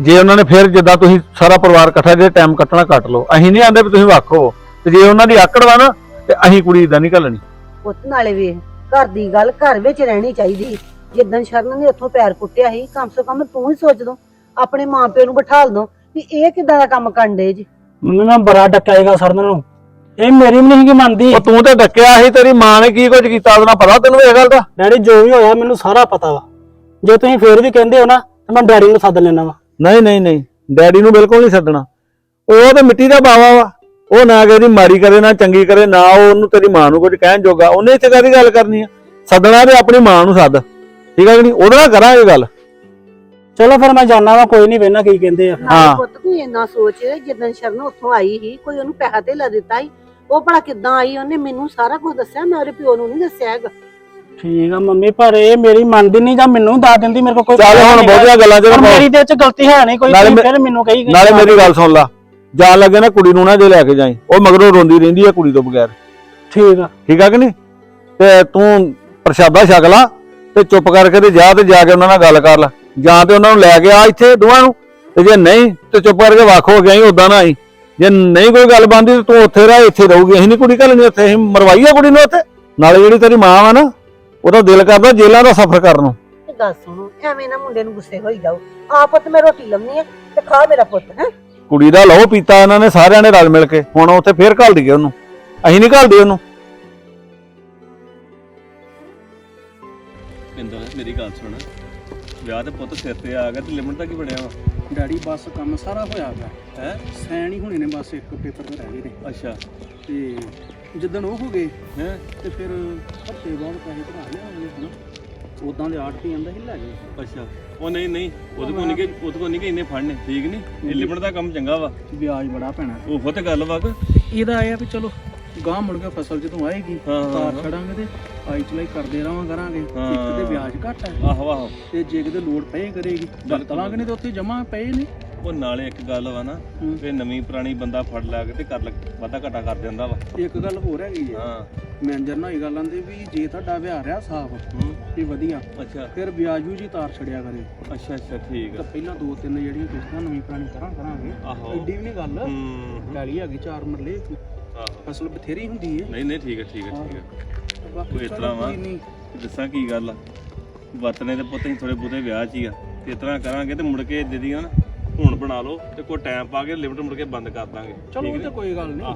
ਜੇ ਉਹਨਾਂ ਨੇ ਫਿਰ ਜਿੱਦਾਂ ਤੁਸੀਂ ਸਾਰਾ ਪਰਿਵਾਰ ਇਕੱਠਾ, ਜੇ ਟਾਈਮ ਕੱਟਣਾ, ਕੱਟ ਲਓ। ਅਸੀਂ ਨਹੀਂ ਆਂਦੇ ਵੀ ਤੁਸੀਂ ਵੱਖ ਹੋ। ਤੇ ਜੇ ਉਹਨਾਂ ਦੀ ਆਕੜ ਵਾ ਨਾ, ਤੇ ਅਸੀਂ ਕੁੜੀ ਇਦਾਂ ਨਹੀਂ ਘੱਲਣੀ। ਪੁੱਤ ਨਾਲੇ ਵੇਖ ਘਰ ਦੀ ਗੱਲ ਘਰ ਵਿੱਚ ਰਹਿਣੀ ਚਾਹੀਦੀ ਜਿੱਦਣ ਸ਼ਰਨ ਨੇ ਉੱਥੋਂ ਪੈਰ ਪੁੱਟਿਆ ਸੀ ਕਮ ਸੇ ਕਮ ਤੂੰ ਹੀ ਸੋਚ ਦੋ ਆਪਣੇ ਮਾਪਿਆਂ ਨੂੰ ਬਿਠਾਲ ਦੋ ਵੀ ਇਹ ਕਿਦਾਂ ਦਾ ਕੰਮ ਕਰਨ ਦੇ ਜੀ? ਮੰਮੀ ਮੈਂ ਬੜਾ ਡੱਕਾਏਗਾ ਸਰਨ ਨੂੰ। ਇਹ ਮੇਰੀ ਵੀ ਨਹੀਂ ਗੀ ਮੰਨਦੀ। ਉਹ ਤੂੰ ਤੇ ਡੱਕਿਆ ਸੀ ਤੇਰੀ ਮਾਂ ਨੇ ਕੀ ਕੁਝ ਕੀਤਾ ਉਹਦਾ ਪਤਾ ਤੈਨੂੰ ਇਹ ਗੱਲ ਦਾ? ਡੈਡੀ ਜੋ ਵੀ ਹੋਇਆ ਮੈਨੂੰ ਸਾਰਾ ਪਤਾ ਵਾ। ਜੇ ਤੁਸੀਂ ਫੇਰ ਵੀ ਕਹਿੰਦੇ ਹੋ ਨਾ ਤਾਂ ਮੈਂ ਡੈਡੀ ਨੂੰ ਸੱਦ ਲੈਣਾ ਵਾ। ਨਹੀਂ ਨਹੀਂ ਨਹੀਂ। ਡੈਡੀ ਨੂੰ ਬਿਲਕੁਲ ਨਹੀਂ ਛੱਡਣਾ ਉਹ ਤੇ ਮਿੱਟੀ ਦਾ ਬਾਵਾ ਵਾ। ਉਹ ਨਾ ਕਹਦੀ ਮਾਰੀ ਕਰੇ ਨਾ ਚੰਗੀ ਕਰੇ ਨਾ ਉਹ ਉਹਨੂੰ ਤੇਰੀ ਮਾਂ ਨੂੰ ਕੁਝ ਕਹਿਣ ਜੋਗਾ ਉਹਨੇ ਇੱਥੇ ਕਾਦੀ ਗੱਲ ਕਰਨੀ ਆ? ਸੱਦਣਾ ਤੇ ਆਪਣੀ ਮਾਂ ਨੂੰ ਸੱਦ। ਠੀਕ ਆ ਕਿ ਨਹੀਂ? ਉਹਦੇ ਨਾਲ ਕਰਾਂਗੇ ਗੱਲ। ਚਲੋ ਫਿਰ ਮੈਂ ਜਾਣਾ ਵਾ ਕੋਈ ਨਹੀਂ ਵੇਖਣਾ ਕੀ ਕਹਿੰਦੇ ਆ। ਹਾਂ। ਪੁੱਤ ਤੂੰ ਇੰਨਾ ਸੋਚ ਜਿੱਦਣ ਸ਼ਰਨ ਉੱਥੋਂ ਆਈ ਸੀ ਕੋਈ ਉਹਨੂੰ ਪੈਸਾ ਤੇ ਦਿੱਤਾ ਸੀ। ਉਹ ਭਲਾ ਕਿੱਦਾਂ ਆਈ ਉਹਨੇ ਮੈਨੂੰ ਸਾਰਾ ਕੁਝ ਦੱਸਿਆ ਮੈਂ ਉਹਦੇ ਪਿਓ ਨੂੰ ਨਹੀਂ ਦੱਸਿਆ ਹੈਗਾ। ਠੀਕ ਆ ਮੰਮੀ ਪਰ ਇਹ ਮੇਰੀ ਮੰਨਦੀ ਨਹੀਂ ਜਾਂ ਮੈਨੂੰ ਦੱਸ ਦਿੰਦੀ ਮੇਰੇ ਕੋਲ ਕੋਈ ਚੱਲ ਹੁਣ ਬਹੁਤੀਆਂ ਗੱਲਾਂ ਚ ਮੇਰੀ ਦੇ ਚ ਗਲਤੀ ਹੈ ਨਹੀਂ ਕੋਈ ਨਾਲੇ ਤੁਸੀਂ ਮੇ- ਫਿਰ ਮੈਨੂੰ ਕਹੀ ਗਈ ਨਾਲੇ ਮੇਰੀ ਗੱਲ ਸੁਣ ਲਾ। ਜਾਣ ਲੱਗੇ ਨਾ ਕੁੜੀ ਨੂੰ ਨਾ ਜੇ ਲੈ ਕੇ ਜਾਈ। ਉਹ ਮਗਰੋਂ ਰੋਂਦੀ ਰਹਿੰਦੀ ਆ ਕੁੜੀ ਤੋਂ ਬਗੈਰ। ਠੀਕ ਆ। ਠੀਕ ਆ ਕਿ ਨਹੀਂ? ਤੇ ਤੂੰ ਪ੍ਰਸ਼ਾਦਾ ਛਕ ਲਾ ਤੇ ਚੁੱਪ ਕਰਕੇ ਤੇ ਜਾ ਤੇ ਜਾ ਕੇ ਉਹਨਾਂ ਨਾਲ ਗੱਲ ਕਰ ਲੈ। ਜਾਂ ਤੇ ਉਹਨਾਂ ਨੂੰ ਲੈ ਕੇ ਆ ਇੱਥੇ ਦੋਵਾਂ ਨੂੰ। ਤੇ ਜੇ ਨਹੀਂ ਤੇ ਚੁੱਪ ਕਰਕੇ ਵੱਖ ਹੋ ਗਿਆ ਹੀ ਉਦਾਂ ਨਾ ਆਈ। ਜੇ ਨਹੀਂ ਕੋਈ ਗੱਲ ਬੰਦੀ ਤੇ ਤੂੰ ਉੱਥੇ ਰਹਿ ਇੱਥੇ ਰਹੂਗੀ। ਅਸੀਂ ਨਹੀਂ ਕੁੜੀ ਘੱਲਣੀ ਉੱਥੇ। ਅਸੀਂ ਮਰਵਾਈ ਆ ਕੁੜੀ ਨੂੰ ਉੱਥੇ। ਨਾਲੇ ਜਿਹੜੀ ਤੇਰੀ ਮਾਂ ਵਾ ਨਾ ਉਹਦਾ ਦਿਲ ਕਰਦਾ ਜੇਲਾਂ ਦਾ ਸਫ਼ਰ ਕਰਨ ਨੂੰ। ਤੇ ਗੱਲ ਸੁਣੋ ਐਵੇਂ ਨਾ ਮੁੰਡੇ ਨੂੰ ਗੁੱਸੇ ਹੋਈ ਜਾਓ। ਆ ਪੁੱਤ ਮੈਂ ਰੋਟੀ ਲੰਮੀ ਆ ਤੇ ਖਾ ਮੇਰਾ ਪੁੱਤ ਹੈ? ਕੁੜੀ ਦਾ ਲਹੂ ਪੀਤਾ ਇਹਨਾਂ ਨੇ ਸਾਰਿਆਂ ਨੇ ਰਲ ਮਿਲ ਕੇ ਹੁਣ ਉੱਥੇ ਫੇਰ ਘੱਲ ਦਈਏ ਉਹਨੂੰ। ਅਸੀਂ ਨਹੀਂ ਘੱਲਦੇ ਉਹਨੂੰ। ਪਿੰਦਰ ਮੇਰੀ ਗੱਲ ਸੁਣ। ਵਿਆਹ ਤੇ ਪੁੱਤ ਸਿਰ ਤੇ ਆ ਗਿਆ ਤੇ ਲਿਮਟ ਦਾ ਕੀ ਬਣਿਆ ਵਾ? ਡੈਡੀ ਬਸ ਕੰਮ ਸਾਰਾ ਹੋਇਆ ਗਿਆ ਹੈ? ਸੈਣ ਹੀ ਹੋਣੇ ਨੇ ਬਸ ਇੱਕ ਪੇਪਰ ਤੇ ਰਹਿ ਗਏ ਨੇ। ਅੱਛਾ। ਤੇ ਜਿੱਦਣ ਉਹ ਹੋ ਗਏ ਹੈ? ਤੇ ਫਿਰ ਹਫ਼ਤੇ ਬਾਅਦ ਪੈਸੇ ਭਰਾ ਲਿਆਉਂਗੇ ਹਨਾ? ਉਦਾਂ ਦੇ ਆੜਤੀ ਜਾਂਦਾ ਹੀ ਲੈ ਗਏ ਅੱਛਾ। ਉਹ ਨਹੀਂ ਨਹੀਂ ਉਹਦੇ ਕੋਲ ਨਹੀਂ ਕਿ ਉਹਦੇ ਕੋਲ ਨਹੀਂ ਕਿ ਇੰਨੇ ਫੜਨੇ ਠੀਕ ਨਹੀਂ ਇਹ ਲਿਮਟ ਦਾ ਕੰਮ ਚੰਗਾ ਵਾ। ਵਿਆਜ ਬੜਾ ਪੈਣਾ ਉਹ ਤੇ ਗੱਲ ਵਾ ਕਿ ਇਹਦਾ ਇਹ ਆ ਵੀ ਚਲੋ ਗਾਂ ਮੁੜ ਕੇ ਫਸਲ ਜਦੋਂ ਆਏਗੀ ਤਾਰ। ਛੜਾਂਗੇ ਤੇ ਆਈ ਚਲਾਈ ਕਰਦੇ ਰਹਾਂ ਕਰਾਂਗੇ। ਇੱਕ ਤੇ ਵਿਆਜ ਘੱਟ ਹੈ ਆਹੋ ਆਹੋ। ਤੇ ਜੇ ਕਿਤੇ ਲੋੜ ਪਏ ਕਰੇਗੀ ਵਰਤਲਾਂਗੇ ਨਹੀਂ ਤੇ ਉੱਥੇ ਜਮਾ ਪਏ ਨੇ। ਉਹ ਨਾਲੇ ਇੱਕ ਗੱਲ ਵਾ ਨਾ ਹੂੰ। ਵੀ ਨਵੀਂ ਪੁਰਾਣੀ ਬੰਦਾ ਫੜ ਲਾ ਕੇ ਤੇ ਕਰ ਵਾਧਾ ਘਟਾ ਕਰ ਜਾਂਦਾ ਵਾ। ਇੱਕ ਗੱਲ ਹੋਰ ਹੈਗੀ ਹੈ ਹਾਂ। ਮੈਨੇਜਰ ਨਾਲ ਇਹ ਗੱਲ ਆਂਦੇ ਵੀ ਜੇ ਤੁਹਾਡਾ ਵਿਆਹ ਰਿਹਾ ਸਾਫ਼ ਹੂੰ। ਤੇ ਵਧੀਆ ਅੱਛਾ। ਫਿਰ ਵਿਆਜ ਜੀ ਤਾਰ ਛੜਿਆ ਕਰੇ। ਅੱਛਾ ਅੱਛਾ ਠੀਕ ਤਾਂ ਆ ਪਹਿਲਾਂ ਦੋ ਤਿੰਨ ਜਿਹੜੀਆਂ ਕਿਸ਼ਤਾਂ ਨਵੀਂ ਪੁਰਾਣੀ ਕਰਾਂ ਕਰਾਂਗੇ ਆਹੋ। ਐਡੀ ਵੀ ਨਹੀਂ ਗੱਲ। ਹੂੰ ਗਾਲੀ ਹੈਗੀ ਚਾਰ ਮਰਲੇ ਆਹੋ। ਫਸਲ ਬਥੇਰੀ ਹੁੰਦੀ ਏ। ਨਹੀਂ ਨਹੀਂ ਠੀਕ ਹੈ ਠੀਕ ਹੈ ਠੀਕ ਹੈ। ਕੋਈ ਇਸ ਤਰ੍ਹਾਂ ਵਾ। ਦੱਸਾਂ ਕੀ ਗੱਲ ਆ। ਵਤਨੇ ਦੇ ਪੁੱਤ ਹੀ ਥੋੜੇ ਬੁੱਧੇ ਵਿਆਹ 'ਚ ਹੀ ਆ। ਤੇ ਇਸ ਤਰ੍ਹਾਂ ਕਰਾਂਗੇ ਤੇ ਮੁੜ ਕੇ ਜਿਹੜੀਆਂ ਨਾ ਹੁਣ ਬਣਾ ਲਓ ਤੇ ਕੋਈ ਟਾਈਮ ਪਾ ਕੇ ਲਿਮਟ ਮੁੜ ਕੇ ਬੰਦ ਕਰ ਦਾਂਗੇ। ਚਲੋ ਉਹ? ਤਾਂ ਕੋਈ ਗੱਲ ਨਹੀਂ।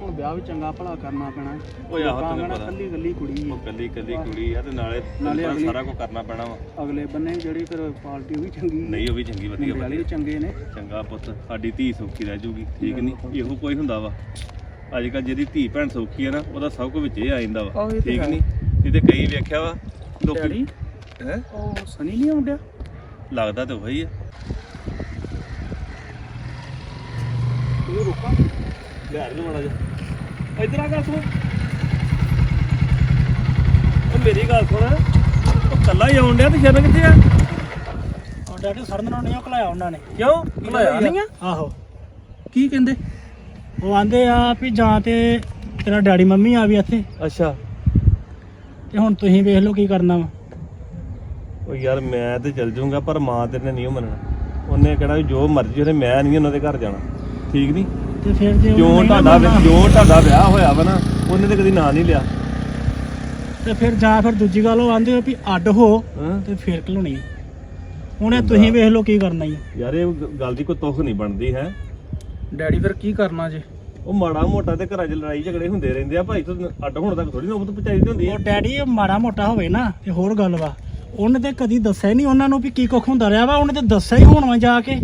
ਹੁਣ ਵਿਆਹ ਵੀ ਚੰਗਾ ਭਲਾ ਕਰਨਾ ਪੈਣਾ। ਹੈ। ਓਏ ਆਹੋ ਲੋਕਾਂ ਤੈਨੂੰ ਪਤਾ। ਕੱਲੀ ਕੱਲੀ ਕੁੜੀ ਉਹ ਕੱਲੀ ਕੱਲੀ ਕੁੜੀ ਆ ਤੇ ਨਾਲੇ ਨਾਲੇ ਸਾਰਾ ਕੁਝ ਕਰਨਾ ਪੈਣਾ ਵਾ। ਅਗਲੇ ਬੰਨੇ ਜਿਹੜੀ ਫਿਰ ਪਾਰਟੀ ਉਹ ਵੀ ਚੰਗੀ। ਨਹੀਂ ਉਹ ਵੀ ਚੰਗੀ ਵਧੀਆ ਵਾਲੇ ਚੰਗੇ ਨੇ। ਚੰਗਾ ਪੁੱਤ ਸਾਡੀ ਧੀ ਸੌਖੀ ਰਹਿ ਜੂਗੀ ਠੀਕ ਨਹੀਂ? ਇਹੋ ਕੋਈ ਹੁੰਦਾ ਵਾ। ਅੱਜ ਕੱਲ ਜਿਹਦੀ ਧੀ ਭੈਣ ਸੌਖੀ ਆ ਨਾ ਉਹਦਾ ਸਭ ਕੁਝ ਵਿੱਚ ਹੀ ਆ ਜਾਂਦਾ ਵਾ। ਠੀਕ। ਨਹੀਂ? ਨਹੀਂ ਤੇ ਕਈ ਵੇਖਿਆ ਵਾ ਲੋਕੀ ਹੈ? ਉਹ ਸਨੀ ਨਹੀਂ ਆਉਂਦਿਆ? ਲੱਗਦਾ ਤੇ ਉਹੀ ਆ ਇਹ ਰੁਕਾਂ ਲਿਆ ਨੂੰ ਮਾੜਾ ਜਿਹਾ। ਇਧਰ ਆ ਗੱਲ ਸੁਣ। ਉਹ ਮੇਰੀ ਗੱਲ ਸੁਣ। ਉਹ ਕੱਲਾ ਹੀ ਆਉਣ ਡਿਆ ਤੇ ਸ਼ਰਨ ਕਿੱਥੇ ਆ? ਉਹ ਡੈਡੀ ਸਰਨ ਨੂੰ ਨਹੀਂ ਘਲਾਇਆ ਉਹਨਾਂ ਨੇ। ਕਿਉਂ? ਭੁਲਾਇਆ ਨਹੀਂ ਆ? ਆਹੋ। ਕੀ ਕਹਿੰਦੇ? ਉਹ ਆਂਦੇ ਆ ਵੀ ਜਾਂ ਤੇ ਤੇਰਾ ਡੈਡੀ ਮੰਮੀ ਆ ਵੀ ਇੱਥੇ। ਅੱਛਾ। ਤੇ ਹੁਣ ਤੁਸੀਂ ਵੇਖ ਲਓ ਕੀ ਕਰਨਾ ਵਾ। ਉਹ ਯਾਰ ਮੈਂ ਤੇ ਚੱਲ ਜਾਊਂਗਾ ਪਰ ਮਾਂ ਤੇਰੇ ਨੇ ਨਹੀਂ ਮੰਨਣਾ। ਉਹਨੇ ਕਹਿਣਾ ਜੋ ਮਰਜ਼ੀ ਉਹਨੇ ਮੈਂ ਨਹੀਂ ਉਹਨਾਂ ਦੇ ਘਰ ਜਾਣਾ। ਠੀਕ ਨਹੀਂ ਤੇ ਫਿਰ ਜੇ ਉਹਨੇ ਜੋ ਨਹੀਂ ਨਾ ਤੁਹਾਡਾ ਮੰਨਣਾ, ਜੋ ਤੁਹਾਡਾ ਵਿਆਹ ਹੋਇਆ ਵਾ ਨਾ ਉਹਨੇ ਤੇ ਕਦੀ ਨਾਂ ਨਹੀਂ ਲਿਆ। ਤੇ ਫਿਰ ਜਾਂ ਫਿਰ ਦੂਜੀ ਗੱਲ ਉਹ ਆਂਦੇ ਆ ਵੀ ਅੱਡ ਹੋ ਹਾਂ। ਤੇ ਫਿਰ ਘਲਾਉਣੀ ਹੁਣੇ ਤੁਸੀਂ ਵੇਖ ਲਓ ਕੀ ਕਰਨਾ ਹੀ ਯਾਰ ਇਹ ਗ- ਗੱਲ ਦੀ ਕੋਈ ਤੁਖ ਨਹੀਂ ਬਣਦੀ ਹੈ। ਡੈਡੀ ਫਿਰ ਕੀ ਕਰਨਾ ਜੇ? ਉਹ ਮਾੜਾ ਮੋਟਾ ਤੇ ਘਰਾਂ 'ਚ ਲੜਾਈ ਝਗੜੇ ਹੁੰਦੇ ਰਹਿੰਦੇ ਆ ਭਾਈ ਤੂੰ ਅੱਡ ਹੋਣ ਤੱਕ ਥੋੜੀ ਨੌਬਤ ਪਹੁੰਚਾਈ ਦੀ ਹੁੰਦੀ ਹੈ ਉਹ ਡੈਡੀ ਇਹ ਮਾੜਾ ਮੋਟਾ ਹੋਵੇ ਨਾ ਤੇ ਹੋਰ ਗੱਲ ਵਾ। ਉਹਨੇ ਤੇ ਕਦੀ ਦੱਸਿਆ ਨਹੀਂ ਉਹਨਾਂ ਨੂੰ ਵੀ ਕੀ ਕੁੱਖ ਹੁੰਦਾ ਰਿਹਾ ਵਾ ਉਹਨੇ ਤੇ ਦੱਸਿਆ ਹੀ ਹੁਣ ਵਾ ਜਾ ਕੇ।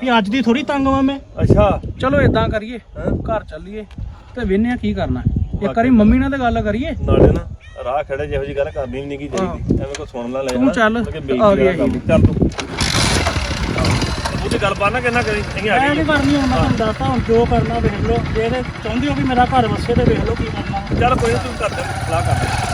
ਵੀ ਅੱਜ ਦੀ ਥੋੜੀ ਤੰਗ ਵਾਂ ਮੈਂ। ਅੱਛਾ। ਚਲੋ ਇਦਾਂ ਕਰੀਏ ਘਰ ਚੱਲੀਏ ਤੇ ਵੇਨੇ ਆ ਕੀ ਕਰਨਾ? ਇੱਕ ਵਾਰੀ ਮੰਮੀ ਨਾਲ ਤੇ ਗੱਲ ਕਰੀਏ। ਨਾਲੇ ਨਾ ਰਾਹ ਖੜੇ ਜਿਹੋ ਜੀ ਗੱਲ ਕਰਨੀ ਨਹੀਂ ਕੀ ਚਾਹੀਦੀ। ਐਵੇਂ ਕੋ ਸੁਣ ਨਾ ਲੈ ਤੂੰ ਚੱਲ, ਆ ਗਿਆ। ਚੱਲ ਤੂੰ। ਉਹ ਤੇ ਗੱਲ ਬਾਤ ਨਾ ਕਿੰਨਾ ਕਰੀ ਅਸੀਂ ਆ ਮੈਂ ਗਏ। ਨਹੀਂ ਕਰਨੀ ਹੁਣ ਮੈਂ ਤੁਹਾਨੂੰ ਦੱਸਦਾ ਹੁਣ ਜੋ ਕਰਨਾ ਵੇਖ ਲਓ। ਜੇ ਇਹਨੇ ਚਾਹੁੰਦੀ ਹੋ ਵੀ ਮੇਰਾ ਘਰ ਵਸੇ ਤੇ ਵੇਖ ਲਓ ਕੀ ਕਰਨਾ। ਚੱਲ ਕੋਈ ਨੀ, ਤੂੰ ਕਰ ਦੇ ਸਲਾਹ ਕਰ ਦੇ।